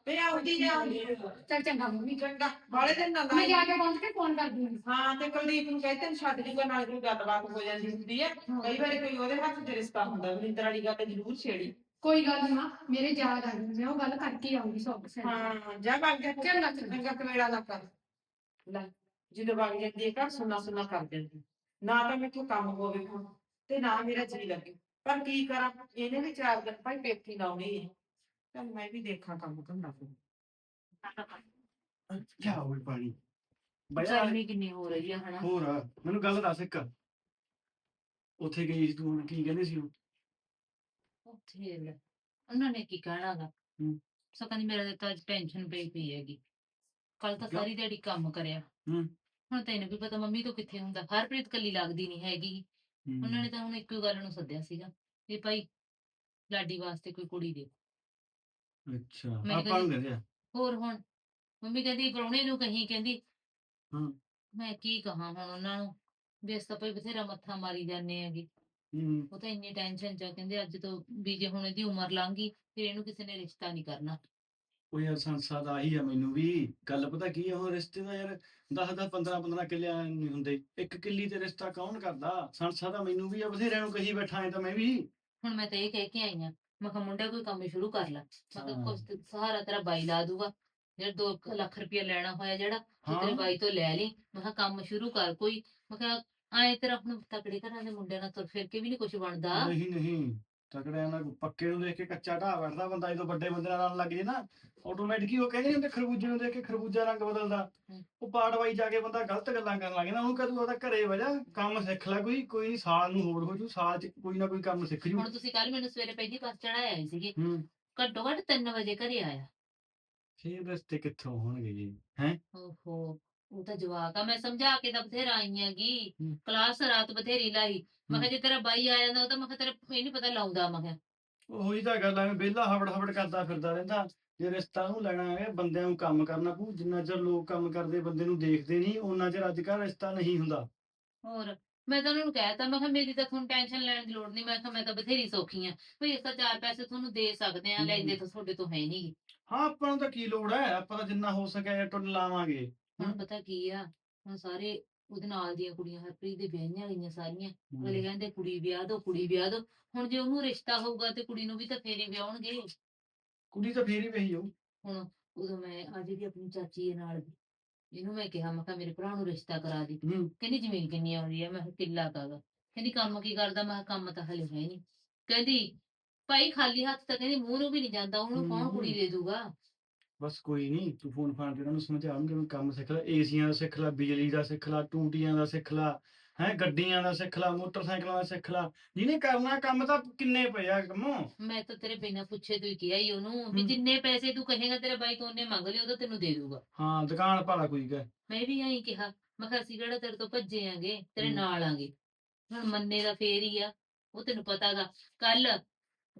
ਤੇ ਆਉਂਦੀ ਨੇ ਆਉਂਦੀ ਚਲ ਚੰਗਾ ਮੰਮੀ। ਚੰਗਾ ਬਾਲੇ ਦਿਨ ਨਾ ਮੈਂ ਲਾਈ ਜਾ ਕੇ ਪਹੁੰਚ ਕੇ ਫੋਨ ਕਰਦੀ ਹਾਂ। ਹਾਂ ਤੇ ਕੁਲਦੀਪ ਨੂੰ ਕਹਿੰਦੇ ਤੈਨੂੰ ਛੱਡ ਜੂਗਾ ਨਾਲ ਕੋਈ ਗੱਲਬਾਤ ਹੋ ਜਾਂਦੀ ਹੁੰਦੀ ਹੈ। ਕਈ ਵਾਰੀ ਕੋਈ ਉਹਦੇ ਹੱਥ 'ਚ ਰਿਸ਼ਤਾ ਹੁੰਦਾ ਵਰਿੰਦਰ ਵਾਲੀ ਗੱਲ ਤੇ ਜ਼ਰੂਰ ਛੇੜੀ। ਕੋਈ ਗੱਲ ਨਹੀਂ ਮਾਂ ਮੇਰੇ ਯਾਦ ਆ ਗਈ ਮੈਂ ਉਹ ਗੱਲ ਕਰਕੇ ਆਉਂਗੀ ਸੌ percent। ਹਾਂ ਜਾ ਵਗ ਜਾ। ਚੰਗਾ ਚੰਗਾ। ਚੰਗਾ ਕਵੇੜਾ ਨਾ ਕਰ। ਲੈ ਜਦੋਂ ਹੈ ਘਰ ਸੁਣਾ ਸੁਣਾ ਕਰ ਦਿੰਦੀ। ਨਾ ਤਾਂ ਮੈਥੋਂ ਕੰਮ ਹੋਵੇ ਹੁਣ ਤੇ ਨਾ ਮੇਰਾ ਜੀ ਲੱਗੇ। ਪਰ ਕੀ ਕਰਾਂ? ਇਹਨੇ ਵੀ ਚਾਰ ਦਿਨ ਭਾਈ ਪੇਥੀ ਲਾਉਣੀ ਹੈ ਚੱਲ ਮੈਂ ਵੀ ਦੇਖਾਂ ਕੰਮ ਕਰਨਾ ਫਿਰ। ਹੋਈ ਪਾਣੀ ਗਰਮੀ ਕਿੰਨੀ ਹੋ ਰਹੀ ਆ ਹਨਾ? ਹੋਰ ਮੈਨੂੰ ਗੱਲ ਦੱਸ ਇੱਕ। ਉੱਥੇ ਗਈ ਸੀ ਤੂੰ ਕੀ ਕਹਿੰਦੇ ਸੀ ਉਹ? ਉੱਥੇ ਲੈ, ਉਹਨਾਂ ਨੇ ਕੀ ਕਹਿਣਾਗਾ ਹੂੰ। ਸੋ ਕਹਿੰਦੀ ਮੇਰਾ ਤਾਂ ਅੱਜ ਟੈਨਸ਼ਨ ਪਈ ਪਈ ਹੈਗੀ। ਕੱਲ ਤਾਂ ਕਿਉਂ? ਸਾਰੀ ਦਿਹਾੜੀ ਕੰਮ ਕਰਿਆ। ਹੂੰ। ਹੁਣ ਤੈਨੂੰ ਵੀ ਪਤਾ ਮੰਮੀ ਤੋਂ ਕਿੱਥੇ ਹੁੰਦਾ? ਹਰਪ੍ਰੀਤ ਕੱਲੀ ਲੱਗਦੀ ਨਹੀਂ ਹੈਗੀ। ਹਮ, ਉਹਨਾਂ ਨੇ ਤਾਂ ਹੁਣ ਇੱਕੋ ਗੱਲ ਨੂੰ ਸੱਦਿਆ ਸੀਗਾ ਵੀ ਭਾਈ ਲਾਡੀ ਵਾਸਤੇ ਕੋਈ ਕੁੜੀ ਦੇ ਅੱਛਾ ਮੈਂ ਆਪਾਂ ਨੂੰ ਕਹਿੰਦੀ- ਦੇ ਦਿਆ ਹੋਰ ਹੁਣ ਮੰਮੀ ਕਹਿੰਦੀ ਪ੍ਰਾਹੁਣੇ ਨੂੰ ਕਹੀਂ ਕਹਿੰਦੀ ਹੂੰ। ਮੈਂ ਕੀ ਕਹਾਂ ਹੁਣ ਉਹਨਾਂ ਨੂੰ? ਵੀ ਅਸੀਂ ਤਾਂ ਭਾਈ ਬਥੇਰਾ ਮੱਥਾ ਮਾਰੀ ਜਾਂਦੇ ਹੈਗੇ। ਹੂੰ। ਉਹ ਤਾਂ ਇੰਨੀ ਟੈਨਸ਼ਨ ਚ ਆ, ਕਹਿੰਦੇ ਅੱਜ ਤੋਂ ਵੀ ਜੇ ਹੁਣ ਇਹਦੀ ਉਮਰ ਲੰਘ ਗਈ ਫਿਰ ਇਹਨੂੰ ਕਿਸੇ ਨੇ ਰਿਸ਼ਤਾ ਨਹੀਂ ਕਰਨਾ। ਉਹ ਯਾਰ ਸੰਸਾ ਦਾ ਆਹੀ ਆ ਮੈਨੂੰ ਵੀ। ਗੱਲ ਪਤਾ ਕੀ ਆ ਉਹ ਰਿਸ਼ਤੇ ਦਾ ਯਾਰ 10 10 15 15 ਕਿੱਲਿਆਂ ਨਹੀਂ ਹੁੰਦੇ। ਇੱਕ ਕਿੱਲੀ ਤੇ ਰਿਸ਼ਤਾ ਕੌਣ ਕਰਦਾ? ਸੰਸਾ ਦਾ ਮੈਨੂੰ ਵੀ ਆ ਬਥੇਰਿਆਂ ਨੂੰ ਕਹੀ ਬੈਠਾ ਐ ਤਾਂ ਮੈਂ ਵੀ। ਹੁਣ ਮੈਂ ਤਾਂ ਇਹ ਕਹਿ ਕੇ ਆਈ ਆ ਮੈਂ ਕਿਹਾ ਮੁੰਡਾ ਕੋਈ ਕੰਮ ਸ਼ੁਰੂ ਕਰ ਲੈ। ਮੈਂ ਕਿਹਾ ਤੇ ਸਹਾਰਾ ਤੇਰਾ ਬਾਈ ਲਾ ਦੂਗਾ। ਜਿਹੜਾ 2 ਲੱਖ ਰੁਪਇਆ ਲੈਣਾ ਹੋਇਆ ਜਿਹੜਾ ਤੇਰੇ। ਬਾਈ ਤੋਂ ਲੈ ਲਈ। ਮੈਂ ਕਿਹਾ ਕੰਮ ਸ਼ੁਰੂ ਕਰ ਕੋਈ। ਮੈਂ ਕਿਹਾ ਆਏ ਤੇਰਾ ਹੁਣ ਤਕੜੇ ਘਰਾਂ ਦੇ ਮੁੰਡਿਆਂ ਨਾਲ ਤੁਰ ਫਿਰ ਕੇ ਵੀ ਨਹੀਂ ਕੁਝ ਬਣਦਾ। ਨਹੀਂ ਨਹੀਂ। ਤਕੜਿਆਂ ਨਾਲ ਪੱਕੇ ਨੂੰ ਦੇਖ ਕੇ ਕੱਚਾ ਢਾਹ ਬੈਠਦਾ ਬੰਦਾ ਜਦੋਂ ਵੱਡੇ ਬੰਦੇ ਨਾਲ ਲੱਗ ਜੇ ਨਾ ਆਟੋਮੈਟਿਕ ਹੀ ਉਹ ਕਹਿੰਦੇ ਹੁੰਦੇ ਖਰਬੂਜੇ ਨੂੰ ਦੇਖ ਕੇ ਖਰਬੂਜਾ ਰੰਗ ਬਦਲਦਾ। ਉਹ ਪਾੜਵਾਈ ਜਾ ਕੇ ਬੰਦਾ ਗਲਤ ਗੱਲਾਂ ਕਰਨ ਲੱਗ ਜਾਂਦਾ ਉਹਨੂੰ ਕਦੋਂ ਉਹਦਾ ਘਰੇ ਵਜਾ ਕੰਮ ਸਿੱਖ ਲੈ ਕੋਈ ਕੋਈ ਸਾਲ ਨੂੰ ਹੋਰ ਹੋ ਜੂ ਸਾਲ ਚ ਕੋਈ ਨਾ ਕੋਈ ਕੰਮ ਸਿੱਖ ਜੂ। ਹੁਣ ਤੁਸੀਂ ਕੱਲ ਮੈਨੂੰ ਸਵੇਰੇ ਪਹਿਲੀ ਬੱਸ ਚੜਾਇਆ ਆਏ ਸੀਗੇ ਘੱਟੋ ਘੱਟ 3 ਵਜੇ ਘਰੇ ਆਇਆ। ਫੇਰ ਰਸਤੇ ਕਿੱਥੋਂ ਹੋਣਗੇ ਜੀ ਹੈ? ਓਹੋ। ਉਹ ਤਾਂ ਜਵਾਕ ਆ ਮੈਂ ਸਮਝਾ ਕੇ ਤਾਂ ਬਥੇਰਾ ਆਈ ਆਂਗੀ ਹੂੰ। ਕਲਾਸ ਰਾਤ ਬਥੇਰੀ ਲਾਈ। ਮੈਂ ਕਿਹਾ ਜੇ ਤੇਰਾ ਬਾਈ ਆ ਜਾਂਦਾ ਉਹ ਤਾਂ ਮੈਂ ਕਿਹਾ ਤੇਰਾ ਇਹ ਨਹੀਂ ਪਤਾ ਲਾਉਂਦਾ ਮੈਂ ਕਿਹਾ। ਉਹੀ ਤਾਂ ਗੱਲ ਐ ਵਿਹਲਾ ਹਵੜ ਹਵੜ ਕਰਦਾ ਫਿਰਦਾ ਰਹਿੰਦਾ। ਜੇ ਰਿਸ਼ਤਾ ਨੂੰ ਲੈਣਾ ਹੈ ਬੰਦਿਆਂ ਨੂੰ ਕੰਮ ਕਰਨਾ ਪਊ ਜਿੰਨਾ ਚਿਰ ਲੋਕ ਕੰਮ ਕਰਦੇ ਬੰਦੇ ਨੂੰ ਦੇਖਦੇ ਨਹੀਂ ਉਹਨਾਂ ਚਿਰ ਅੱਜ ਕੱਲ੍ਹ ਰਿਸ਼ਤਾ ਨਹੀਂ ਹੁੰਦਾ। ਹੋਰ ਮੈਂ ਤਾਂ ਉਹਨਾਂ ਨੂੰ ਕਹਿਤਾ ਮੈਂ ਕਿਹਾ ਮੇਰੀ ਤਾਂ ਤੁਹਾਨੂੰ ਟੈਨਸ਼ਨ ਲੈਣ ਦੀ ਲੋੜ ਨਹੀਂ ਮੈਂ ਕਿਹਾ ਮੈਂ ਤਾਂ ਬਥੇਰੀ ਸੌਖੀ ਆ। ਭਈ ਇਸ ਤਾਂ ਚਾਰ ਪੈਸੇ ਤੁਹਾਨੂੰ ਦੇ ਸਕਦੇ ਆ ਲੈਂਦੇ ਤਾਂ ਤੁਹਾਡੇ ਤੋਂ ਹੈ ਨਹੀਂ ਹਾਂ ਆਪਾਂ ਨੂੰ ਤਾਂ ਕੀ ਲੋੜ ਹੈ? ਆਪਾਂ ਤਾਂ ਜਿੰਨਾ ਹੋ ਸਕਿਆ ਟੁੱਟ ਲਾਵਾਂਗੇ। ਹੁਣ ਪਤਾ ਕੀ ਆ ਹੁਣ ਸਾਰੇ ਉਹਦੇ ਨਾਲ ਦੀਆਂ ਕੁੜੀਆਂ ਹਰਪ੍ਰੀਤ ਦੇ ਵਿਆਹੀਆਂ ਗਈਆਂ ਸਾਰੀਆਂ। ਅਗਲੇ ਕਹਿੰਦੇ ਕੁੜੀ ਵਿਆਹ ਦੋ ਕੁੜੀ ਵਿਆਹ ਦੋ। ਹੁਣ ਜੇ ਉਹਨੂੰ ਰਿਸ਼ਤਾ ਹੋਊਗਾ ਤੇ ਕੁੜੀ ਨੂੰ ਵੀ ਤਾਂ ਫੇਰ ਹੀ ਵਿਆਹਣਗੇ। ਕੁੜੀ ਤਾਂ ਫੇਰ ਹੀ ਪਈ ਹੋਊ। ਹੁਣ ਉਦੋਂ ਮੈਂ ਆ ਜਿਹੜੀ ਆਪਣੀ ਚਾਚੀ ਦੇ ਨਾਲ ਦੀ, ਇਹਨੂੰ ਮੈਂ ਕਿਹਾ ਮੈਂ ਕਿਹਾ ਮੇਰੇ ਭਰਾ ਨੂੰ ਰਿਸ਼ਤਾ ਕਰਾ ਦੇ। ਕਹਿੰਦੀ ਜ਼ਮੀਨ ਕਿੰਨੀ ਆਉਂਦੀ ਆ ਮੈਂ ਕਿਹਾ ਕਿੱਲਾ ਕਾਗਾ ਕਹਿੰਦੀ ਕੰਮ ਕੀ ਕਰਦਾ? ਮੈਂ ਕਿਹਾ ਕੰਮ ਤਾਂ ਹਲੇ ਹੈ ਨਹੀਂ ਕਹਿੰਦੀ ਭਾਈ ਖਾਲੀ ਹੱਥ ਤਾਂ ਕਹਿੰਦੀ ਮੂੰਹ ਨੂੰ ਵੀ ਨਹੀਂ ਜਾਂਦਾ। ਉਹਨੂੰ ਕੌਣ ਕੁੜੀ ਦੇ ਦੂਗਾ? ਬਸ ਕੋਈ ਨਹੀਂ ਤੂੰ ਫੋਨ ਫਾਨ ਤੇ ਉਹਨਾਂ ਨੂੰ ਸਮਝਾਉਂ ਕਿ ਕੰਮ ਸਿੱਖ ਲੈ ਏਸੀਆਂ ਦਾ ਸਿੱਖ ਲੈ ਬਿਜਲੀ ਦਾ ਸਿੱਖ ਲੈ ਟੂਟੀਆਂ ਦਾ ਸਿੱਖ ਲੈ ਹੈ ਗੱਡੀਆਂ ਦਾ ਸਿੱਖ ਲਾ ਮੋਟਰਸਾਈਕਲਾਂ ਦਾ ਸਿੱਖ ਲਾ ਜਿਹਨੇ ਕਰਨਾ ਕੰਮ ਤਾਂ ਕਿੰਨੇ ਪਏ ਆ ਕੰਮੋਂ ਮੈਂ ਤਾਂ ਤੇਰੇ ਬਿਨਾਂ ਪੁੱਛੇ ਤੂੰ ਹੀ ਕਿਹਾ ਹੀ ਉਹਨੂੰ ਵੀ ਹਮ। ਜਿੰਨੇ ਪੈਸੇ ਤੂੰ ਕਹੇਗਾ ਤੇਰੇ ਬਾਈ ਤੋਂ ਉਹਨੇ ਮੰਗ ਲਿਆ ਉਹਦਾ ਤੈਨੂੰ ਦੇ ਦੂਗਾ ਹਾਂ ਦੁਕਾਨ ਭਾਲਾ ਕੋਈ ਕਹੇ ਮੈਂ ਵੀ ਐਂ ਕਿਹਾ ਮੈਂ ਕਿਹਾ ਅਸੀਂ ਕਿਹੜਾ ਤੇਰੇ ਤੋਂ ਭੱਜੇ ਆਂਗੇ ਤੇਰੇ ਹਮ। ਨਾਲ ਆਂਗੇ ਹੁਣ ਮੰਨੇ ਦਾ ਫੇਰ ਹੀ ਆ ਉਹ ਤੈਨੂੰ ਪਤਾਗਾ ਕੱਲ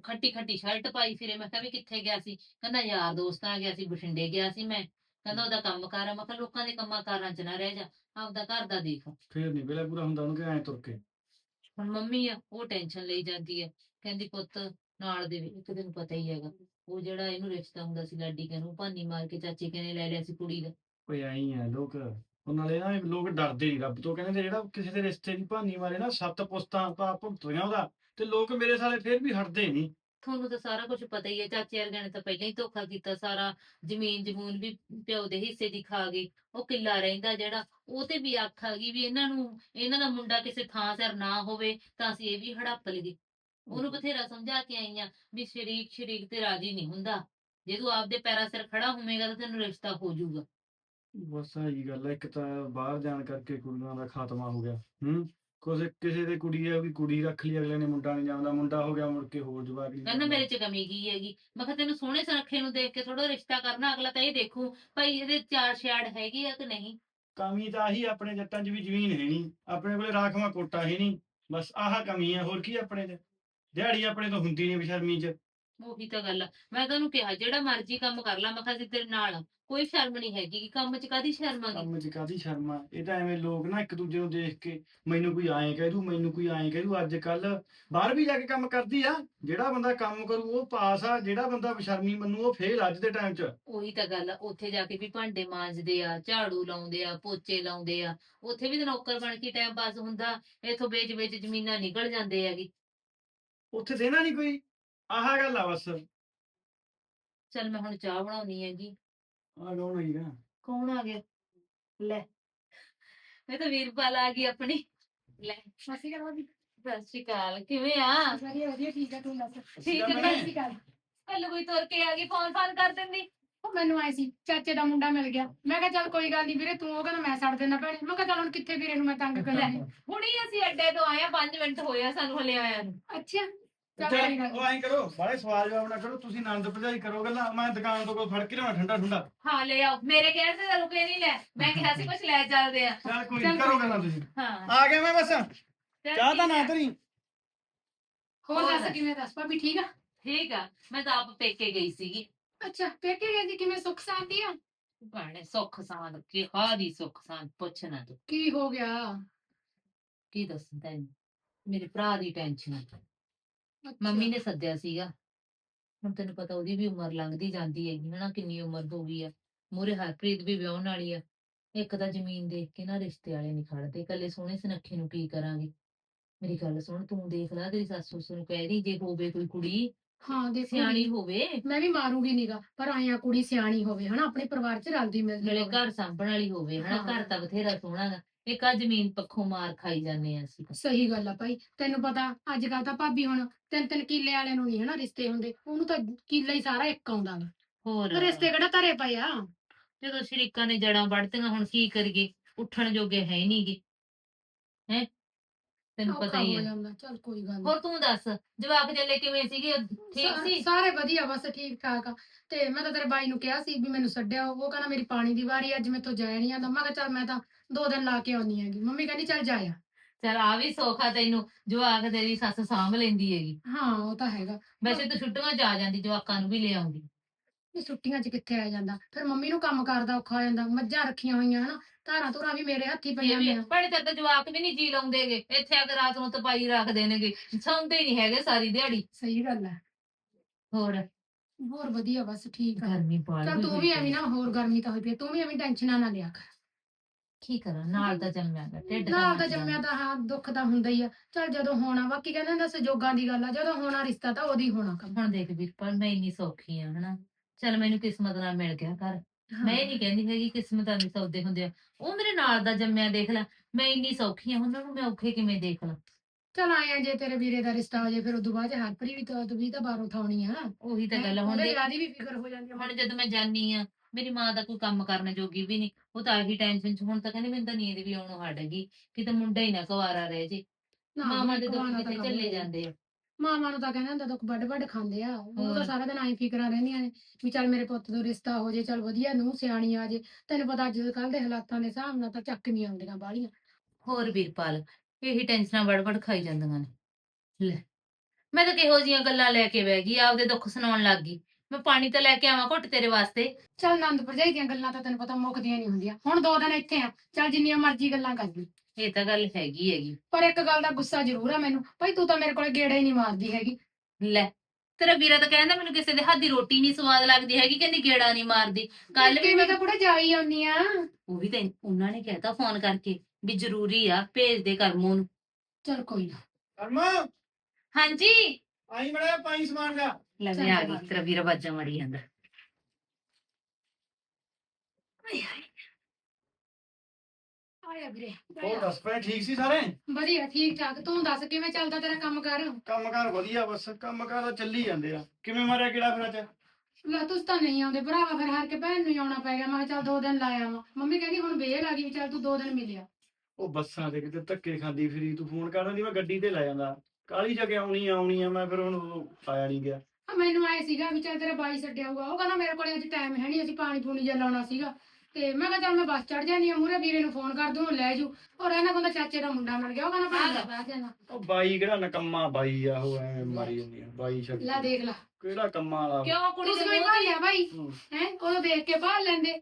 ਖੱਟੀ ਖੱਟੀ ਸ਼ਰਟ ਪਾਈ ਫਿਰੇ ਮੈਂ ਕਿਹਾ ਵੀ ਕਿੱਥੇ ਗਿਆ ਸੀ? ਕਹਿੰਦਾ ਯਾਰ ਦੋਸਤਾਂ ਗਿਆ ਸੀ ਬਠਿੰਡੇ ਗਿਆ ਸੀ ਮੈਂ। ਕਹਿੰਦਾ ਉਹਦਾ ਕੰਮ ਕਾਰ ਆ ਮੈਂ ਕਿਹਾ ਲੋਕਾਂ ਦੇ ਕੰਮਾਂ ਕਾਰਾਂ 'ਚ ਨਾ ਰਹਿ ਜਾ ਆਪਦਾ ਘਰ ਦਾ ਦੇਖ। ਫੇਰ ਨਹੀਂ ਵੇਲਾ ਪੂਰਾ ਹੁੰਦਾ ਉਹਨੂੰ ਕਿ ਐਂ ਤੁਰ ਕੇ। ਹੁਣ ਮੰਮੀ ਆ ਉਹ ਟੈਨਸ਼ਨ ਲਈ ਜਾਂਦੀ ਹੈ ਕਹਿੰਦੀ ਪੁੱਤ ਨਾਲ ਦੇ ਵੀ ਇੱਕ ਦਿਨ ਪਤਾ ਹੀ ਹੈਗਾ। ਉਹ ਜਿਹੜਾ ਇਹਨੂੰ ਰਿਸ਼ਤਾ ਹੁੰਦਾ ਸੀ ਲਾਡੀ ਕਹਿੰਨੂੰ ਭਾਨੀ ਮਾਰ ਕੇ ਚਾਚੇ ਕਹਿੰਨੇ ਲੈ ਲਿਆ ਸੀ ਕੁੜੀ ਦਾ। ਓਏ ਆਈ ਆ ਲੋਕ ਉਹ ਨਾਲੇ ਨਾ ਲੋਕ ਡਰਦੇ ਨਹੀਂ ਰੱਬ ਤੋਂ। ਕਹਿੰਦੇ ਜਿਹੜਾ ਕਿਸੇ ਦੇ ਰਿਸ਼ਤੇ ਦੀ ਭਾਨੀ ਮਾਰੇ ਨਾ ਸੱਤ ਪੁਸਤਾਂ ਤਾਂ ਭੁਗਤੀਆਂ ਉਹਦਾ। ਤੇ ਲੋਕ ਮੇਰੇ ਸਾਲੇ ਫੇਰ ਵੀ ਹਟਦੇ ਨਹੀਂ ਤੁਹਾਨੂੰ ਤਾਂ ਸਾਰਾ ਕੁਝ ਪਤਾ ਹੀ ਹੈ ਚਾਚੇ ਵਰਗਿਆਂ ਨੇ ਤਾਂ ਪਹਿਲਾਂ ਹੀ ਧੋਖਾ ਕੀਤਾ ਸਾਰਾ ਜ਼ਮੀਨ ਜਮੂਨ ਵੀ ਪਿਓ ਦੇ ਹਿੱਸੇ ਦੀ ਖਾ ਗਈ ਉਹ ਕਿੱਲਾ ਰਹਿੰਦਾ ਜਿਹੜਾ ਉਹ ਤੇ ਵੀ ਆਖ ਆ ਗਈ ਵੀ ਇਹਨਾਂ ਨੂੰ ਇਹਨਾਂ ਦਾ ਮੁੰਡਾ ਕਿਸੇ ਥਾਂ ਸਿਰ ਨਾ ਹੋਵੇ ਤਾਂ ਅਸੀਂ ਇਹ ਵੀ ਹੜੱਪ ਲਈਏ। ਉਹਨੂੰ ਬਥੇਰਾ ਸਮਝਾ ਕੇ ਆਈਆਂ ਵੀ ਸ਼ਰੀਕ ਸ਼ਰੀਕ ਤੇ ਰਾਜੀ ਨਹੀਂ ਹੁੰਦਾ। ਜੇ ਤੂੰ ਆਪਦੇ ਪੈਰਾਂ ਸਿਰ ਖੜਾ ਹੋਵੇਂਗਾ ਤਾਂ ਤੈਨੂੰ ਰਿਸ਼ਤਾ ਹੋ ਜਾਊਗਾ। ਬਸ ਆਹੀ ਗੱਲ ਹੈ ਇੱਕ ਤਾਂ ਬਾਹਰ ਜਾਣ ਕਰਕੇ ਕੁੜੀਆਂ ਦਾ ਖਾਤਮਾ ਹੋ ਗਿਆ ਹੂੰ। ਕੁਛ ਕਿਸੇ ਦੇ ਕੁੜੀ ਹੈ ਵੀ ਕੁੜੀ ਰੱਖ ਲਈ ਅਗਲੇ ਨੇ ਮੁੰਡਾ ਨਹੀਂ ਜਾਂਦਾ ਮੁੰਡਾ ਹੋ ਗਿਆ ਮੁੜ ਕੇ ਹੋਰ ਜਵਾਕ ਨਹੀਂ ਕਹਿੰਦਾ ਮੇਰੇ ਚ ਕਮੀ ਕੀ ਹੈਗੀ? ਮੈਂ ਕਿਹਾ ਤੈਨੂੰ ਸੋਹਣੇ ਸੁਨੱਖੇ ਨੂੰ ਦੇਖ ਕੇ ਥੋੜਾ ਰਿਸ਼ਤਾ ਕਰਨਾ ਅਗਲਾ ਤਾਂ ਇਹ ਦੇਖੂ ਭਾਈ ਇਹਦੇ ਚਾਰ ਛਿਆੜ ਹੈਗੀ ਆ ਕਿ ਨਹੀਂ? ਕਮੀ ਤਾਂ ਆਹੀ ਆਪਣੇ ਜੱਟਾਂ 'ਚ ਵੀ ਜ਼ਮੀਨ ਹੈ ਨਹੀਂ ਆਪਣੇ ਕੋਲੇ ਰਾਖਵਾਂ ਕੋਟਾ ਹੈ ਨਹੀਂ ਬਸ ਆਹ ਕਮੀ ਹੈ ਹੋਰ ਕੀ ਆਪਣੇ 'ਚ? ਦਿਹਾੜੀ ਆਪਣੇ ਤੋਂ ਹੁੰਦੀ ਨਹੀਂ ਬਸ਼ਰਮੀ 'ਚ। ਉਹੀ ਤਾਂ ਗੱਲ ਆ। ਮੈਂ ਤੁਹਾਨੂੰ ਕਿਹਾ ਜਿਹੜਾ ਮਰਜ਼ੀ ਕੰਮ ਕਰ ਲਾ ਮੈਂ ਕਿਹਾ ਅਸੀਂ ਤੇਰੇ ਨਾਲ। ਆ। ਕੋਈ ਸ਼ਰਮ ਨਹੀਂ ਹੈਗੀ ਕਿ ਕੰਮ 'ਚ ਕਾਦੀ ਸ਼ਰਮ ਆ ਕੰਮ 'ਚ ਕਾਦੀ ਸ਼ਰਮ ਆ? ਇਹ ਤਾਂ ਐਵੇਂ ਲੋਕ ਨਾ ਇੱਕ ਦੂਜੇ ਨੂੰ ਦੇਖ ਕੇ ਮੈਨੂੰ ਕੋਈ ਐਂ ਕਹਿ ਦੂ ਮੈਨੂੰ ਕੋਈ ਐਂ ਕਹਿ ਦੂ ਅੱਜ ਕੱਲ ਬਾਹਰ ਵੀ ਜਾ ਕੇ ਕੰਮ ਕਰਦੀ ਆ। ਜਿਹੜਾ ਬੰਦਾ ਕੰਮ ਕਰੂ ਉਹ ਪਾਸ ਆ। ਜਿਹੜਾ ਬੰਦਾ ਬਸ਼ਰਮੀ ਮੰਨੂ ਉਹ ਫੇਲ ਅੱਜ ਦੇ ਟਾਈਮ 'ਚ। ਉਹੀ ਤਾਂ ਗੱਲ ਆ। ਉੱਥੇ ਜਾ ਕੇ ਵੀ ਭਾਂਡੇ ਮਾਂਜਦੇ ਆ ਝਾੜੂ ਲਾਉਂਦੇ ਆ ਪੋਚੇ ਲਾਉਂਦੇ ਆ। ਉੱਥੇ ਵੀ ਤਾਂ ਨੌਕਰ ਬਣ ਕੇ ਟਾਈਮ ਪਾਸ ਹੁੰਦਾ। ਇਥੋਂ ਵੇਚ ਵੇਚ ਜ਼ਮੀਨਾਂ ਨਿਕਲ ਜਾਂਦੇ ਹੈਗੇ। ਉੱਥੇ ਦੇਣਾ ਨਹੀਂ ਕੋਈ? ਆਹ ਗੱਲ ਆ ਬਸ। ਚੱਲ ਮੈਂ ਹੁਣ ਚਾਹ ਬਣਾਉਣੀ ਹੈਗੀ। ਆ ਕੌਣ ਹੋਈ ਨਾ ਕੌਣ ਆ ਗਿਆ? ਲੈ। ਇਹ ਤਾਂ ਵੀਰਪਾਲ ਆ ਗਈ ਆਪਣੀ। ਲੈ। ਸਸੀ ਕਰਵਾ ਦੀ ਸਤਿ ਸ਼੍ਰੀ ਅਕਾਲ। ਕਿਵੇਂ ਆ? ਵਧੀਆ ਵਧੀਆ ਠੀਕ ਹੈ ਤੂੰ ਦੱਸ? ਠੀਕ ਹੈ ਮੈਂ- ਕਰ ਕੱਲ ਕੋਈ ਤੁਰ ਕੇ ਆ ਗਈ ਫੋਨ ਫਾਨ ਕਰ ਦਿੰਦੀ। ਉਹ ਮੈਨੂੰ ਆਏ ਸੀ ਚਾਚੇ ਦਾ ਮੁੰਡਾ ਮਿਲ ਗਿਆ। ਮੈਂ ਕਿਹਾ ਚੱਲ ਕੋਈ ਗੱਲ ਨਹੀਂ ਵੀਰੇ ਤੂੰ ਉਹ ਕਹਿੰਦਾ ਮੈਂ ਛੱਡ ਦੇਣਾ ਭੈਣੇ। ਮੈਂ ਕਿਹਾ ਚੱਲ ਹੁਣ ਕਿੱਥੇ ਵੀਰੇ ਨੂੰ ਮੈਂ ਤੰਗ ਕਰਾਂਗੀ ਹੁਣੀ ਅਸੀਂ ਅੱਡੇ ਤੋਂ ਆਏ ਆ 5 ਮਿੰਟ ਹੋਏ ਆ ਸਾਨੂੰ ਹਲੇ ਆਇਆ ਨੂੰ। ਅੱਛਾ। ਚੱਲ ਚੱਲ, ਕੋਈ ਗੱਲ ਉਹ ਐਂ ਕਰੋ ਬਾਲੇ ਸਵਾਲ ਜਵਾਬ ਨਾ ਕਰੋ ਤੁਸੀਂ ਆਨੰਦ ਭਜਾਈ ਕਰੋ ਗੱਲਾਂ ਮੈਂ ਦੁਕਾਨ ਤੋਂ ਕੋਈ ਫੜ ਕੇ ਲਿਆਉਣਾ ਠੰਡਾ ਠੰਡਾ। ਹਾਂ ਲੈ ਆਓ। ਮੇਰੇ ਕਹਿਣ ਤੇ ਤਾਂ ਰੁਕੇ ਨਹੀਂ ਲੈ। ਮੈਂ ਕਿਹਾ ਸੀ ਕੁਝ ਲੈ ਚੱਲਦੇ ਆ। ਚੱਲ ਕੋਈ ਚੱਲ ਨੀ, ਕਰੋ ਕੋਈ ਗੱਲਾਂ ਤੁਸੀਂ। ਹਾਂ। ਆ ਗਿਆ ਮੈਂ ਬਸ। ਚੱਲ ਚਾਹ ਤਾਂ ਠੀਕ ਨਾ ਆ। ਧਰੀ। ਹੋਰ ਹੋਰ ਦੱਸ ਦੱਸ। ਕਿਵੇਂ ਦੱਸ? ਭਾਬੀ ਠੀਕ ਆ? ਠੀਕ ਆ। ਮੈਂ ਤਾਂ ਆਪ ਪੇਕੇ ਗਈ ਸੀਗੀ। ਅੱਛਾ ਪੇਕੇ ਗਏ ਸੀ ਕਿਵੇਂ ਸੁੱਖ ਸ਼ਾਂਤੀ ਆ? ਭਾਣੇ ਸੁੱਖ ਸਾਂਦ ਕੀ ਹਾਦੀ ਸੁੱਖ ਸਾਂਦ ਪੁੱਛਣਾ ਤੂੰ। ਕੀ ਹੋ ਗਿਆ? ਕੀ ਦੱਸਾਂ ਤੈਨੂੰ? ਮੇਰੇ ਭਰਾ ਦੀ ਟੈਨਸ਼ਨ। ਮੰਮੀ ਨੇ ਸੱਦਿਆ ਸੀਗਾ। ਹੁਣ ਤੈਨੂੰ ਪਤਾ ਉਹਦੀ ਵੀ ਉਮਰ ਲੰਘਦੀ ਜਾਂਦੀ ਹੈਗੀ ਹਨਾ ਕਿੰਨੀ ਉਮਰ ਹੋ ਗਈ ਆ ਮੂਰੇ ਹਰਪ੍ਰੀਤ ਵੀ ਵਿਆਹਣ ਵਾਲੀ ਆ ਇੱਕ ਤਾਂ ਜ਼ਮੀਨ ਦੇਖ ਕੇ ਨਾ ਰਿਸ਼ਤੇ ਵਾਲੇ ਨਹੀਂ ਖੜਦੇ ਕੱਲੇ ਸੋਹਣੇ ਸੁਨੱਖੇ ਨੂੰ ਕੀ ਕਰਾਂਗੇ? ਮੇਰੀ ਗੱਲ ਸੁਣ ਤੂੰ ਦੇਖ ਲੈ ਤੇਰੀ ਸੱਸ ਸੁਸ ਨੂੰ ਕਹਿ ਦੀ ਜੇ ਹੋਵੇ ਕੋਈ ਕੁੜੀ ਹਾਂ ਦੇਖੋ ਸਿਆਣੀ ਹੋਵੇ। ਮੈਂ ਵੀ ਮਾਰੂੰਗੀ ਨਿਗਾ ਪਰ ਆਇਆ ਕੁੜੀ ਸਿਆਣੀ ਹੋਵੇ ਹਨਾ ਆਪਣੇ ਪਰਿਵਾਰ ਚ ਰਲਦੀ ਮਿਲਦੀ ਨਾਲੇ ਹੋਵੇ। ਘਰ ਸਾਂਭਣ ਵਾਲੀ ਹੋਵੇ ਹਨਾ ਹਾਂ। ਘਰ ਤਾਂ ਬਥੇਰਾ ਸੋਹਣਾ ਗਾ। ਇੱਕ ਆ ਜ਼ਮੀਨ ਪੱਖੋਂ ਮਾਰ ਖਾਈ ਜਾਂਦੇ ਆ ਅਸੀਂ। ਸਹੀ ਗੱਲ ਆ ਭਾਈ ਤੈਨੂੰ ਪਤਾ ਅੱਜ ਕੱਲ ਤਾਂ ਭਾਬੀ ਹੁਣ ਤਿੰਨ ਤਿੰਨ ਕਿੱਲੇ ਵਾਲਿਆਂ ਨੂੰ ਨਹੀਂ ਹਨਾ ਰਿਸ਼ਤੇ ਹੁੰਦੇ ਉਹਨੂੰ ਤਾਂ ਕਿੱਲਾ ਹੀ ਸਾਰਾ ਇੱਕ ਆਉਂਦਾ ਵਾ। ਹੋਰ ਰਿਸ਼ਤੇ ਕਿਹੜਾ ਧਰੇ ਪਏ ਆ? ਜਦੋਂ ਸ਼ਰੀਕਾਂ ਨੇ ਜੜਾਂ ਵੱਢਤੀਆਂ ਹੁਣ ਕੀ ਕਰੀਏ? ਉੱਠਣ ਜੋਗੇ ਹੈ ਨਹੀਂਗੇ ਹੈ? ਤੈਨੂੰ ਪਤਾ ਹੀ ਹੋ ਚੱਲ ਕੋਈ ਗੱਲ। ਹੋਰ ਤੂੰ ਦੱਸ ਜਵਾਕ ਜੱਲੇ ਕਿਵੇਂ ਸੀਗੇ? ਠੀਕ ਸਾ- ਸਾਰੇ ਵਧੀਆ ਬਸ ਠੀਕ ਠਾਕ ਆ। ਤੇ ਮੈਂ ਤਾਂ ਤੇਰੇ ਬਾਈ ਨੂੰ ਕਿਹਾ ਸੀ ਵੀ ਮੈਨੂੰ ਛੱਡਿਆ ਉਹ ਕਹਿੰਦਾ ਮੇਰੀ ਪਾਣੀ ਦੀ ਵਾਰੀ ਆ, ਅੱਜ ਮੈਂ ਤੋਂ ਜਾਇਆ ਨਹੀਂ ਆਂਦਾ ਮੈਂ ਕਿਹਾ ਚੱਲ ਮੈਂ ਤਾਂ ਦੋ ਦਿਨ ਲਾ ਕੇ ਆਉਣੀ ਹੈਗੀ। ਮੰਮੀ ਕਹਿੰਦੀ ਚੱਲ ਜਾਇਆ ਚਲ ਆ ਵੀ ਸੌਖਾ ਤੈਨੂੰ ਜਵਾਕ ਤੇਰੀ ਸੱਸ ਸਾਂਭ ਲੈਂਦੀ ਹੈਗੀ। ਹਾਂ ਉਹ ਤਾਂ ਹੈਗਾ। ਵੈਸੇ ਤੂੰ ਛੁੱਟੀਆਂ ਜਾ ਜਾਂਦੀ ਜਵਾਕਾਂ ਨੂੰ ਵੀ ਲੈ ਆਉਂਦੀ। ਇਹ ਛੁੱਟੀਆਂ 'ਚ ਕਿੱਥੇ ਆ ਜਾਂਦਾ? ਫਿਰ ਮੰਮੀ ਨੂੰ ਕੰਮ ਕਰਦਾ ਔਖਾ ਹੋ ਜਾਂਦਾ ਮੱਝਾਂ ਰੱਖੀਆਂ ਹੋਈਆਂ ਹਨਾ? ਧਾਰਾਂ ਧੁਰਾਂ ਵੀ ਮੇਰੇ ਹੱਥੀ ਪਈਆਂ ਨੇ ਬੜੇ ਤੇਰੇ ਤਾਂ ਜਵਾਕ ਵੀ ਨਹੀਂ ਜੀ ਲਾਉਂਦੇਗੇ। ਇੱਥੇ ਆ ਕੇ ਰਾਤ ਨੂੰ ਤਪਾਈ ਰੱਖਦੇ ਨੇਗੇ ਸੌਂਦੇ ਨਹੀਂ ਹੈਗੇ ਸਾਰੀ ਦਿਹਾੜੀ। ਸਹੀ ਗੱਲ ਹੈ। ਹੋਰ? ਹੋਰ ਵਧੀਆ ਬਸ ਠੀਕ ਆ। ਗਰਮੀ ਬਾਲ ਚੱਲ ਤੂੰ ਵੀ ਐਵੇਂ ਨਾ ਹੋਰ ਗਰਮੀ ਤਾਂ ਹੋਈ ਪਈ ਆ, ਤੂੰ ਵੀ ਐਵੇਂ ਟੈਨਸ਼ਨਾਂ ਨਾ ਲਿਆ ਕਰ। ਕੀ ਕਰਾਂ? ਨਾਲ ਦਾ ਜੰਮਿਆ ਗਾ, ਢਿੱਡ ਨਾਲ ਤਾਂ। ਜੰਮਿਆ ਤਾਂ ਹਾਂ ਦੁੱਖ ਤਾਂ ਹੁੰਦਾ ਹੀ ਆ। ਚੱਲ ਜਦੋਂ ਹੋਣਾ ਬਾਕੀ ਕਹਿੰਦੇ ਹੁੰਦੇ ਸੰਜੋਗਾਂ ਦੀ ਗੱਲ ਆ। ਜਦੋਂ ਹੋਣਾ ਰਿਸ਼ਤਾ ਤਾਂ ਉਹਦੀ ਹੋਣਾ ਕੰਮ। ਹੁਣ ਦੇਖ ਵੀਰਪਾਲ ਮੈਂ ਇੰਨੀ ਸੌਖੀ ਆ ਹਨਾ। ਚਲ ਮੈਨੂੰ ਕਿਸਮਤ ਨਾਲ ਮਿਲ ਗਿਆ ਘਰ। ਮੈਂ ਇਹ ਨਹੀਂ ਕਹਿੰਦੀ ਹੈਗੀ ਕਿਸਮਤਾਂ ਦੇ ਸੌਦੇ ਹੁੰਦੇ ਆ। ਉਹ ਮੇਰੇ ਨਾਲ ਦਾ ਜੰਮਿਆ ਦੇਖ ਲੈ ਮੈਂ ਇੰਨੀ ਸੌਖੀ ਆ ਉਹਨਾਂ ਨੂੰ ਮੈਂ ਔਖੇ ਕਿਵੇਂ ਦੇਖ ਲਾਂ? ਚੱਲ ਆਇਆ ਜੇ ਤੇਰੇ ਵੀਰੇ ਦਾ ਰਿਸ਼ਤਾ ਹੋ ਜੇ ਫਿਰ ਉਦੋਂ ਬਾਅਦ ਹਰਪ੍ਰੀਤ ਵੀ ਤਾਂ ਵੀ ਤਾਂ ਬਾਹਰੋਂ ਉਠਾਉਣੀ ਆ। ਉਹੀ ਤਾਂ ਗੱਲ ਆ, ਹੁਣ ਉਹਦੇ ਦੇਖ ਵੀ ਫਿਕਰ ਹੋ ਜਾਂਦੀ ਆ। ਹੁਣ ਜਦੋਂ ਮੈਂ ਜਾਨੀ ਆ ਮੇਰੀ ਮਾਂ ਦਾ ਕੋਈ ਕੰਮ ਕਰਨ ਜੋਗੀ ਵੀ ਨਹੀਂ ਉਹ ਤਾਂ ਆਹੀ ਟੈਨਸ਼ਨ ਚ ਹੁਣ ਤਾਂ ਕਹਿੰਦੀ ਮੈਨੂੰ ਤਾਂ ਨੀਂਦ ਵੀ ਆਉਣੋਂ ਹਟ ਗਈ ਕਿਤੇ ਮੁੰਡਾ ਹੀ ਨਾ ਕੁਵਾਰਾ ਰਹਿ ਜੇ। ਨਾ ਮਾਮਾ ਦੇ ਦੁੱਖ ਕਿਤੇ ਚੱਲੇ ਹੀ। ਜਾਂਦੇ ਆ। ਮਾਵਾਂ ਨੂੰ ਤਾਂ ਕਹਿੰਦੇ ਹੁੰਦਾ ਦੁੱਖ ਵੱਡ ਵੱਡ ਖਾਂਦੇ ਆ। ਉਹ। ਤਾਂ ਸਾਰਾ ਦਿਨ ਆਈ ਫਿਕਰਾਂ ਰਹਿੰਦੀਆਂ ਨੇ ਵੀ ਚੱਲ ਮੇਰੇ ਪੁੱਤ ਦਾ ਰਿਸ਼ਤਾ ਹੋ ਜੇ ਚੱਲ ਵਧੀਆ ਨੂੰ ਸਿਆਣੀ ਆ ਜੇ। ਤੈਨੂੰ ਪਤਾ ਅੱਜ ਕੱਲ ਦੇ ਹਾਲਾਤਾਂ ਦੇ ਹਿਸਾਬ ਨਾਲ ਤਾਂ ਚੱਕ ਨਹੀਂ ਆਉਂਦੀਆਂ ਬਾਹਲੀਆਂ। ਹੋਰ ਵੀਰਪਾਲ ਇਹੀ ਟੈਨਸ਼ਨਾਂ ਵੜ-ਵੜ ਖਾਈ ਜਾਂਦੀਆਂ ਨੇ। ਲੈ ਮੈਂ ਤਾਂ ਕਿਹੋ ਜੀਆਂ ਗੱਲਾਂ ਲੈ ਕੇ ਬਹਿ ਗਈ ਆਪਦੇ ਦੁੱਖ ਸੁਣਾਉਣ ਲੱਗ ਗਈ। ਮੈਂ ਪਾਣੀ ਤਾਂ ਲੈ ਕੇ ਆਵਾਂ ਘੁੱਟ ਤੇਰੇ ਵਾਸਤੇ। ਚੱਲ ਆਨੰਦ ਭਰਜਾਈ ਦੀਆਂ ਗੱਲਾਂ ਤਾਂ ਤੈਨੂੰ ਪਤਾ ਮੁੱਕਦੀਆਂ ਨਹੀਂ ਹੁੰਦੀਆਂ। ਹੁਣ ਦੋ ਦਿਨ ਇੱਥੇ ਆ ਚੱਲ ਜਿੰਨੀਆਂ ਮਰਜ਼ੀ ਗੱਲਾਂ ਕਰ ਲਈ। ਇਹ ਤਾਂ ਗੱਲ ਹੈਗੀ ਹੈਗੀ। ਪਰ ਇੱਕ ਗੱਲ ਦਾ ਗੁੱਸਾ ਜ਼ਰੂਰ ਆ ਮੈਨੂੰ। ਭਾਈ ਤੂੰ ਤਾਂ ਮੇਰੇ ਕੋਲੇ ਗੇੜਾ ਹੀ ਨਹੀਂ ਮਾਰਦੀ ਹੈਗੀ। ਲੈ ਤੇਰਾ ਵੀਰਾ ਤਾਂ ਕਹਿੰਦਾ ਮੈਨੂੰ ਕਿਸੇ ਦੇ ਹੱਥ ਦੀ ਰੋਟੀ ਨਹੀਂ ਸਵਾਦ ਲੱਗਦੀ ਹੈਗੀ ਕਹਿੰਦੀ ਗੇੜਾ ਨਹੀਂ ਮਾਰਦੀ। ਕੱਲ ਵੀ ਮੈਂ ਤਾਂ ਕੁੜੇ ਜਾ ਹੀ ਆਉਣੀ ਆ। ਉਹ ਵੀ ਤਾਂ ਉਹਨਾਂ ਨੇ ਕਹਿਤਾ ਫੋਨ ਕਰਕੇ ਵੀ ਜ਼ਰੂਰੀ ਆ ਭੇਜ ਦੇ ਕਰਮੋਂ ਨੂੰ ਚੱਲ ਕੋਈ ਨਾ। ਕਰਮਾ! ਹਾਂਜੀ। ਆਈ ਮੜਾ ਪਾਈ ਸਮਾਨ ਦਾ। ਲੈ ਮੈਂ ਆ ਗਈ ਤੇਰਾ ਵੀਰਾ ਬਾਜਾ ਮਾਰੀ ਜਾਂਦਾ। ਆਏ ਹਾਏ। ਆਇਆ ਵੀਰੇ ਹੋਰ ਦੱਸ ਪਏ ਠੀਕ ਸੀ ਸਾਰੇ? ਵਧੀਆ ਠੀਕ ਠਾਕ। ਤੂੰ ਦੱਸ ਕਿਵੇਂ ਚੱਲਦਾ ਤੇਰਾ ਕੰਮ ਕਰ ਕੰਮਕਾਰ ਵਧੀਆ ਬਸ ਕੰਮਕਾਰ ਤਾਂ ਚੱਲੀ ਜਾਂਦੇ ਆ। ਕਿਵੇਂ ਮਾਰਿਆ ਕਿਹੜਾ ਫਿਰ ਅੱਜ? ਲੈ ਤੁਸੀਂ ਤਾਂ ਨਹੀਂ ਆਉਂਦੇ ਭਰਾਵਾ ਫਿਰ ਹਾਰ ਕੇ ਭੈਣ ਨੂੰ ਹੀ ਆਉਣਾ ਪੈ ਗਿਆ। ਮੈਂ ਕਿਹਾ ਚੱਲ ਦੋ ਦਿਨ ਲਾਇਆ ਵਾ। ਮੰਮੀ ਕਹਿੰਦੀ ਹੁਣ ਵੇਲ ਆ ਗਈ ਵੀ ਚੱਲ ਤੂੰ ਦੋ ਦਿਨ ਮਿਲਿਆ। ਉਹ ਬੱਸਾਂ ਕਿਤੇ ਧੱਕੇ ਖਾਂਦੀ ਫਿਰੀ ਤੂੰ ਫੋਨ ਕਰ ਦਿੰਦੀ ਮੈਂ ਗੱਡੀ ਤੇ ਲੈ ਜਾਂਦਾ। ਕਾਲੀ ਜਗ੍ਹਾ ਆਉਣੀ ਆ, ਆਉਣੀ ਆ ਮੈਂ ਫਿਰ ਹੁਣ ਉਦੋਂ ਆਇਆ ਨਹੀਂ ਗਿਆ। ਆ ਮੈਨੂੰ ਆਏ ਸੀਗਾ ਵੀ ਚੱਲ ਤੇਰਾ ਬਾਈ ਛੱਡਿਆ ਹੋਊਗਾ। ਉਹ ਕਹਿੰਦਾ ਮੇਰੇ ਕੋਲੇ ਅੱਜ ਟਾਈਮ ਹੈ ਨਹੀਂ ਅਸੀਂ ਪਾਣੀ ਪੂਣੀ ਜਿਹਾ ਲਾਉਣਾ ਸੀਗਾ। ਤੇ ਮੈਂ ਕਿਹਾ ਚੱਲ ਮੈਂ ਬੱਸ ਚੜ ਜਾਂਦੀ ਆ ਮੂਰੇ ਵੀਰੇ ਨੂੰ ਫੋਨ ਕਰ ਦੂੰ ਉਹ ਲੈ ਜੂ ਔਰ ਇਹਨਾਂ ਕਹਿੰਦਾ ਚਾਚੇ ਦਾ ਮੁੰਡਾ ਮਿਲ ਗਿਆ ਉਹ ਕਹਿੰਦਾ ਭਾਈ ਬਹਿ ਜਾਣਾ। ਉਹ ਬਾਈ ਕਿਹੜਾ ਨਕੰਮਾ ਬਾਈ ਆ ਉਹ ਐਵੇਂ ਮਾਰੀ ਜਾਂਦੀ ਆ ਬਾਈ ਛੱਡ ਲੈ ਦੇਖ ਲੈ। ਕਿਹੜਾ ਕੰਮਾਂ ਵਾਲਾ? ਕਿਉਂ ਕੁੜੀ ਤੁਸੀਂ ਦੇ ਕੋਈ ਮੂੰਹ ਭਾਲਿਆ ਬਾਈ? ਹੂੰ। ਹੈ? ਉਹਨੂੰ ਦੇਖ ਕੇ ਭਾਲ ਲੈਂਦੇ।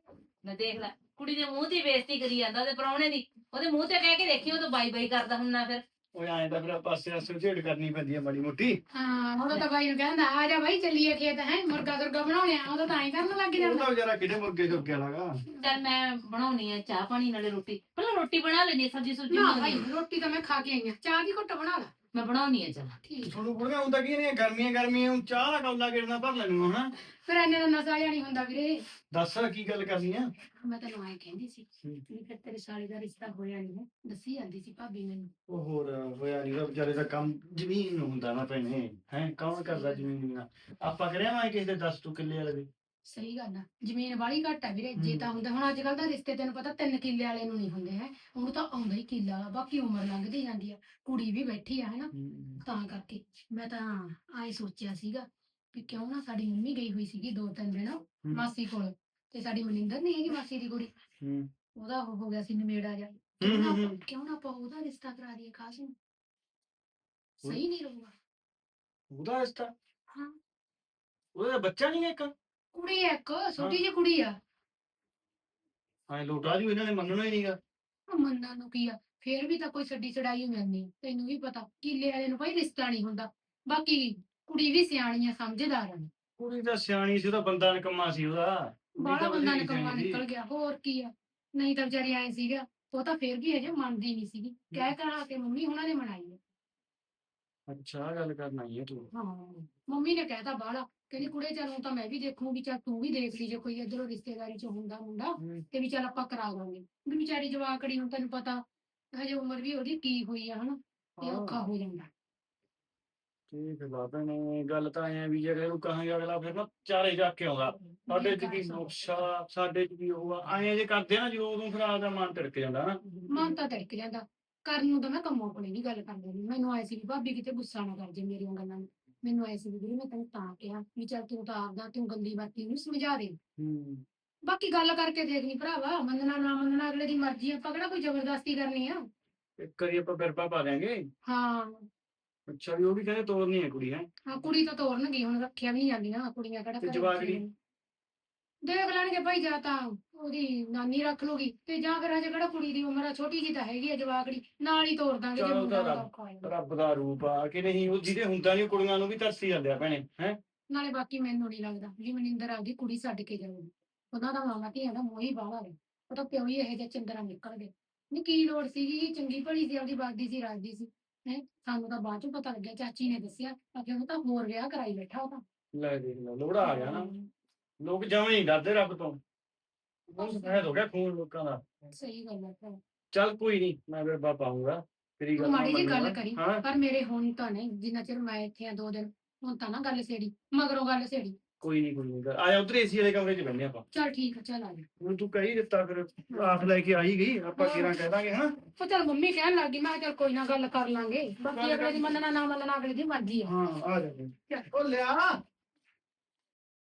ਲੈ ਦੇਖ ਲੈ ਕੁੜੀ ਦੇ ਮੂੰਹ ਤੇ ਬੇਇੱਜ਼ਤੀ ਕਰੀ ਜਾਂਦਾ ਉਹਦੇ ਪ੍ਰਾਹੁਣੇ ਦੀ। ਉਹਦੇ ਮੂੰਹ ਤੇ ਕਹਿ ਕੇ ਦੇਖੀ ਉਹ ਤਾਂ ਬਾਈ ਬਾਈ ਕਰਦਾ ਹੁੰਨਾ ਫਿਰ। ਉਹ ਐਂ ਤਾਂ ਫਿਰ ਪਾਸੇ ਆਸੇ ਝੇੜ ਕਰਨੀ ਪੈਂਦੀ ਆ ਮਾੜੀ ਮੋਟੀ। ਹਾਂ ਉਹ ਤਾਂ ਬਾਈ ਨੂੰ ਕਹਿੰਦਾ ਆ ਜਾ ਬਾਈ ਚੱਲੀਏ ਖੇਤ ਹੈ ਮੁਰਗਾ ਦੁਰਗਾ ਬਣਾਉਣੇ ਆ ਉਹ ਤਾਂ ਐਂ ਕਰਨ ਲੱਗ ਉਹ ਜਾਂਦਾ ਤਾਂ ਵਿਚਾਰਾ ਕਿਹੜੇ ਮੁਰਗੇ ਚੁੱਕਿਆ ਲਗਾ ਚੱਲ ਮੈਂ ਬਣਾਉਣੀ ਆ ਚਾਹ ਪਾਣੀ ਨਾਲੇ ਰੋਟੀ। ਪਹਿਲਾਂ ਰੋਟੀ ਬਣਾ ਲੈਣੀ ਸਬਜੀ ਸੁਬਜੀ ਨਾ ਭਾਈ ਰੋਟੀ ਤਾਂ ਮੈਂ ਖਾ ਕੇ ਆਈ ਆ ਚਾਹ ਦੀ ਘੁੱਟ ਬਣਾ ਲਾ। ਮੈਂ ਬਣਾਉਣੀ ਆ ਚੱਲ। ਠੀਕ ਤੁਹਾਨੂੰ ਬੁੜੀਆਂ ਹੁੰਦਾ ਕੀ ਨੇ ਗਰਮੀਆਂ ਗਰਮੀਆਂ ਨੂੰ ਚਾਹ ਦਾ ਕੌਲਾ ਕਿਰਨਾ ਭਰ ਲੈਣੂ ਹਨਾ ਫਿਰ ਇੰਨੇ ਦਾ ਨਸ਼ਾ ਜਿਹਾ ਨਹੀਂ ਹੁੰਦਾ ਵੀਰੇ। ਦੱਸ ਕੀ ਗੱਲ ਕਰਨੀ ਆ? ਮੈਂ ਤੈਨੂੰ ਆਏ ਕਹਿੰਦੀ ਸੀ। ਵੀ ਫਿਰ ਤੇਰੇ ਸਾਲੇ ਦਾ ਰਿਸ਼ਤਾ ਹੋਇਆ ਨਹੀਂ ਹੈ ਦੱਸੀ ਜਾਂਦੀ ਸੀ ਭਾਬੀ ਮੈਨੂੰ। ਉਹ ਹੋਰ ਹੋਇਆ ਨਹੀਂ ਵਿਚਾਰੇ ਦਾ ਕੰਮ ਜ਼ਮੀਨ ਨੂੰ ਹੁੰਦਾ ਨਾ ਭੈਣੇ ਹੈ? ਕੌਣ ਕਰਦਾ ਜ਼ਮੀਨ ਨਾਲ? ਆਪਾਂ ਕਰਿਆ ਮੈਂ ਕਿਸੇ ਦੇ 10 ਤੋਂ ਕਿੱਲੇ ਵਾਲੇ ਦੇ? ਸਹੀ ਗੱਲ ਆ ਜ਼ਮੀਨ ਵਾਲੀ ਘੱਟ ਆ ਵੀਰੇ ਜੇ। ਤਾਂ ਹੁੰਦਾ ਹੁਣ ਅੱਜ ਕੱਲ ਦਾ ਰਿਸ਼ਤੇ ਤੈਨੂੰ ਪਤਾ ਤਿੰਨ ਕਿੱਲੇ ਵਾਲੇ ਨੂੰ ਨਹੀਂ ਹੁੰਦੇ ਹੈ ਉਹਨੂੰ ਤਾਂ ਆਉਂਦਾ ਹੀ ਕਿੱਲਾ ਵਾਲਾ ਬਾਕੀ ਉਮਰ ਲੰਘਦੀ ਜਾਂਦੀ ਆ ਕੁੜੀ ਵੀ ਬੈਠੀ ਆ ਹੈਨਾ ਤਾਂ ਕਰਕੇ ਮੈਂ ਤਾਂ ਆਏ ਸੋਚਿਆ ਸੀਗਾ ਵੀ ਕਿਉਂ ਨਾ ਸਾਡੀ ਮੰਮੀ ਗਈ ਹੋਈ ਸੀਗੀ ਦੋ ਤਿੰਨ ਦਿਨ ਮਾਸੀ ਕੋਲ ਤੇ ਸਾਡੀ ਮਨਿੰਦਰ ਨਹੀਂ ਹੈਗੀ ਮਾਸੀ ਦੀ ਕੁੜੀ। ਉਹਦਾ ਉਹ ਹੋ ਗਿਆ ਸੀ ਨਵੇੜਾ ਜਾ ਕਿਉਂ ਨਾ ਆਪਾਂ- ਉਹਦਾ ਰਿਸ਼ਤਾ ਕਰਾ ਦਈਏ ਖਾਸ ਨੂੰ। ਸਹੀ ਨਹੀਂ ਰਹੂਗਾ। ਉਹਦਾ ਰਿਸ਼ਤਾ? ਹਾਂ। ਉਹਦਾ ਬੱਚਾ ਨਹੀਂ ਇੱਕ? ਕੁੜੀ ਆ ਇੱਕ ਛੋਟੀ ਜਿਹੀ ਕੁੜੀ ਆ। ਐ ਲੋਟਾ ਜੀ ਇਹਨਾਂ ਨੇ ਮੰਨਣਾ ਹੀ ਨਹੀਂਗਾ। ਉਹ ਮੰਨਣ ਨੂੰ ਕੀ ਆ? ਫੇਰ ਵੀ ਤਾਂ ਕੋਈ ਛੱਡੀ ਛੜਾਈ ਹੋ ਜਾਂਦੀ। ਤੈਨੂੰ ਵੀ ਪਤਾ ਕਿੱਲੇ ਵਾਲੇ ਨੂੰ ਭਾਈ ਰਿਸ਼ਤਾ ਨਹੀਂ ਹੁੰਦਾ। ਬਾਕੀ ਕੁੜੀ ਵੀ ਸਿਆਣੀ ਆ ਸਮਝਦਾਰ ਆ। ਕੁੜੀ ਤਾਂ ਸਿਆਣੀ ਸੀ ਉਹਦਾ ਬੰਦਾ ਨਕਮਾ ਸੀ ਉਹਦਾ। ਬਾਹਲਾ ਬੰਦਾ ਸੀ। ਨਿਕਲ ਗਿਆ ਹੋਰ ਕੀ ਆ? ਨਹੀਂ ਤਾਂ ਵਿਚਾਰੀ ਆਏ ਸੀਗਾ ਉਹ ਤਾਂ ਫੇਰ ਵੀ ਅਜੇ ਮੰਨਦੀ ਨਹੀਂ ਸੀਗੀ। ਕਹਿ ਕਰਾ ਕੇ ਮੰਮੀ ਉਹਨਾਂ ਨੇ ਮਨਾਈ ਆ। ਅੱਛਾ ਗੱਲ ਕਰਨਾ ਹੀ ਹੈ ਤੂੰ। ਹਾਂ ਮੰਮੀ ਨੇ ਕਹਿਤਾ ਬਾਹਲਾ ਕਹਿੰਦੀ ਕੁੜੇ ਚੱਲ ਹੁਣ ਤਾਂ ਮੈਂ ਵੀ ਦੇਖੂੰਗੀ ਚੱਲ ਤੂੰ ਵੀ ਦੇਖ ਲਈ ਜੇ ਕੋਈ ਇਧਰੋਂ ਰਿਸ਼ਤੇਦਾਰੀ ਚ ਹੁੰਦਾ ਮੁੰਡਾ ਤੇ ਵੀ ਚੱਲ ਆਪਾਂ ਕਰਾ ਦਾਂਗੇ। ਵੀ ਵਿਚਾਰੀ ਜਵਾਕੜੀ ਹੁਣ ਤੈਨੂੰ ਪਤਾ ਹਜੇ ਉਮਰ ਵੀ ਉਹਦੀ ਕੀ ਹੋਈ ਆ ਹਨਾ? ਤੇ ਔਖਾ ਹੋ ਜਾਂਦਾ। ਠੀਕ ਹੈ ਬਾਬਾ ਨੇ ਗੱਲ ਤਾਂ ਐ ਵੀ ਜੇ ਇਹਨੂੰ ਕਹਾਂਗੇ ਅਗਲਾ ਫਿਰ ਨਾ ਚਾਰੇ ਜਾ ਕੇ ਆਉਂਦਾ। ਸਾਡੇ ਚ ਵੀ ਨੁਕਸਾ ਸਾਡੇ ਚ ਵੀ ਉਹ ਐਂ ਜੇ ਕਰਦੇ ਆ ਨਾ ਜਦੋਂ ਉਦੋਂ ਫਿਰ ਆਪਦਾ ਮਨ ਟਿੜਕ ਜਾਂਦਾ ਨਾ ਮਨ ਤਾਂ ਤਿੜਕ ਜਾਂਦਾ। ਕਰਨ ਨੂੰ ਤਾਂ ਮੈਂ ਕੰਮੋਂ ਕੋਲੇ ਨਹੀਂ ਗੱਲ ਕਰਦੀ ਹੁੰਦੀ। ਮੈਨੂੰ ਆਏ ਸੀ ਵੀ ਭਾਬੀ ਕਿਤੇ ਗੁੱਸਾ ਨਾ ਕਰ ਜੇ ਮੇਰੀਆਂ ਗੱਲਾਂ ਨੂੰ। ਮੈਨੂੰ ਸੀ ਵੀ ਵੀਰੇ ਮੈਂ ਤੈਨੂੰ ਤਾਂ ਕਿਹਾ ਵੀ ਚੱਲ ਤੂੰ ਤਾਂ ਆਪਦਾ ਤੂੰ ਗੱਲੀ ਬਾਤੀ ਨੂੰ ਸਮਝਾ ਦੇ। ਹੂੰ। ਬਾਕੀ ਗੱਲ ਕਰਕੇ ਦੇਖ ਲਈ ਭਰਾਵਾ ਮੰਨਣਾ ਨਾ ਮੰਨਣਾ ਅਗਲੇ ਦੀ ਮਰਜ਼ੀ ਆ, ਆਪਾਂ ਕਿਹੜਾ ਕੋਈ ਜ਼ਬਰਦਸਤੀ ਕਰਨੀ ਆ? ਇੱਕ ਵਾਰੀ ਆਪਾਂ ਬਿਰਪਾ ਪਾ ਦਿਆਂਗੇ। ਹਾਂ। ਅੱਛਾ ਵੀ ਉਹ ਵੀ ਕਹਿੰਦੇ ਤੋਰਨੀ ਹੈ ਕੁੜੀ ਹੈ। ਹਾਂ ਕੁੜੀ ਤਾਂ ਤੋਰਨਗੀ ਹੁਣ ਰੱਖਿਆ ਵੀ ਨਹੀਂ ਜਾਂਦੀਆਂ ਕੁੜੀਆਂ ਕਿਹੜਾ ਤੇ ਘਰੇ ਜਵਾਕੜੀ? ਰੱਖੀਆਂ ਨੇ। ਦੇਖ ਲੈਣਗੇ ਭਾਈ ਜਾਂ ਤਾਂ ਉਹਦੀ ਨਾਨੀ ਰੱਖ ਲੂਗੀ ਤੇ ਜਾਂ ਫਿਰ ਹਜੇ ਕਿਹੜਾ ਕੁੜੀ ਦੀ ਉਮਰ ਆ ਛੋਟੀ ਜੀ ਤਾਂ ਹੈਗੀ ਆ ਜਵਾਕੜੀ ਨਾਲ ਹੀ ਤੋਰ ਦਾਂਗੇ ਜੇ ਚਲੋ ਮੁੰਡਾ ਤਾਂ ਉਹਦਾ ਔਖਾ ਹੋ ਜਾਂਦਾ। ਰੱਬ ਦਾ ਰੂਪ ਆ ਕਿ ਨਹੀਂ ਉਹ ਜਿਹਦੇ ਹੁੰਦਾ ਨਹੀਂ ਕੁੜੀਆਂ ਨੂੰ ਵੀ ਤਰਸੀ ਜਾਂਦੇ ਆ ਭੈਣੇ ਹੈ? ਨਾਲੇ ਬਾਕੀ ਮੈਨੂੰ ਨਹੀਂ ਲੱਗਦਾ ਵੀ ਮਨਿੰਦਰ ਆਪਦੀ ਕੁੜੀ ਛੱਡ ਕੇ ਜਾਊਗੀ ਉਹਨਾਂ ਦਾ ਮਾਮਾ ਧੀਆਂ ਦਾ ਮੋਹ ਹੀ ਬਾਹਲਾ ਹੈ ਉਹ ਤਾਂ ਪਿਓ ਹੀ ਇਹੋ ਜਿਹਾ ਚੰਦਰਾ ਨਿਕਲ ਗਏ। ਨਹੀਂ ਕੀ ਲੋੜ ਸੀਗੀ ਚੰਗੀ ਭਲੀ ਸੀ ਆਪਦੀ ਬਾਦੀ ਸੀ ਰਾਜਦੀ ਸੀ ਹੈ? ਸਾਨੂੰ ਤਾਂ ਬਾਅਦ ਚ ਪਤਾ ਲੱਗਿਆ ਚਾਚੀ ਨੇ ਦੱਸਿਆ ਕਿ ਉਹਨੂੰ ਤਾਂ ਹੋਰ ਵਿਆਹ ਕਰਾਈ ਬੈਠਾ ਉਹ ਤਾਂ। ਲੈ ਦੇਖ ਲੋੜਾ ਆ ਗਿਆ ਨਾ। ਲੋਕ ਜਮਾਂ ਹੀ ਡਰਦੇ ਰੱਬ ਤੋਂ। ਬਹੁਤ ਸਫੈਦ ਹੋ ਗਿਆ ਖੂਨ ਲੋਕਾਂ ਦਾ। ਸਹੀ ਗੱਲ ਹੈ ਭਰਾ। ਚੱਲ ਕੋਈ ਨਹੀਂ ਮੈਂ ਬਿਰਪਾ ਪਾਉਂਗਾ ਤੇਰੀ ਤੂੰ ਗੱਲ ਮਾੜੀ ਮੰਨੂਗਾ। ਗੱਲ ਕਰੀ। ਹਾਂ। ਪਰ ਮੇਰੇ ਹੁਣ ਤਾਂ ਨਹੀਂ ਜਿੰਨਾ ਚਿਰ ਮੈਂ ਇੱਥੇ ਆ ਦੋ ਦਿਨ ਹੁਣ ਤਾਂ ਨਾ ਗੱਲ ਛੇੜੀ ਮਗਰੋਂ ਗੱਲ ਛੇੜੀ ਕੋਈ ਨਹੀਂ ਕੋਈ ਨਹੀਂ ਆਇਆ ਉਧਰ ਏਸੀ ਵਾਲੇ ਕਮਰੇ 'ਚ ਬੈਠਨੇ ਆਪਾਂ। ਚੱਲ ਠੀਕ ਆ ਚੱਲ ਆ ਜਾ। ਹੁਣ ਤੂੰ ਕਹੀ ਦਿੱਤਾ ਫਿਰ ਆਸ ਲੈ ਕੇ ਆਈ ਗਈ ਆਪਾਂ ਕਿਰਾਂ ਕਹਿ ਦਾਂਗੇ ਹਨਾ ਉਹ ਚੱਲ ਮੰਮੀ ਕਹਿਣ ਲੱਗੀ ਮੈਂ ਕਿਹਾ ਚੱਲ ਕੋਈ ਨਾ ਗੱਲ ਕਰ ਲਾਂਗੇ। ਬਾਕੀ ਅਗਲੇ ਦੀ ਮੰਨਣਾ ਨਾ ਮੰਨਣਾ ਅਗਲੇ ਦੀ ਮਰਜ਼ੀ ਆ। ਹਾਂ ਆ ਜਾ ਉਹ ਲਿਆ।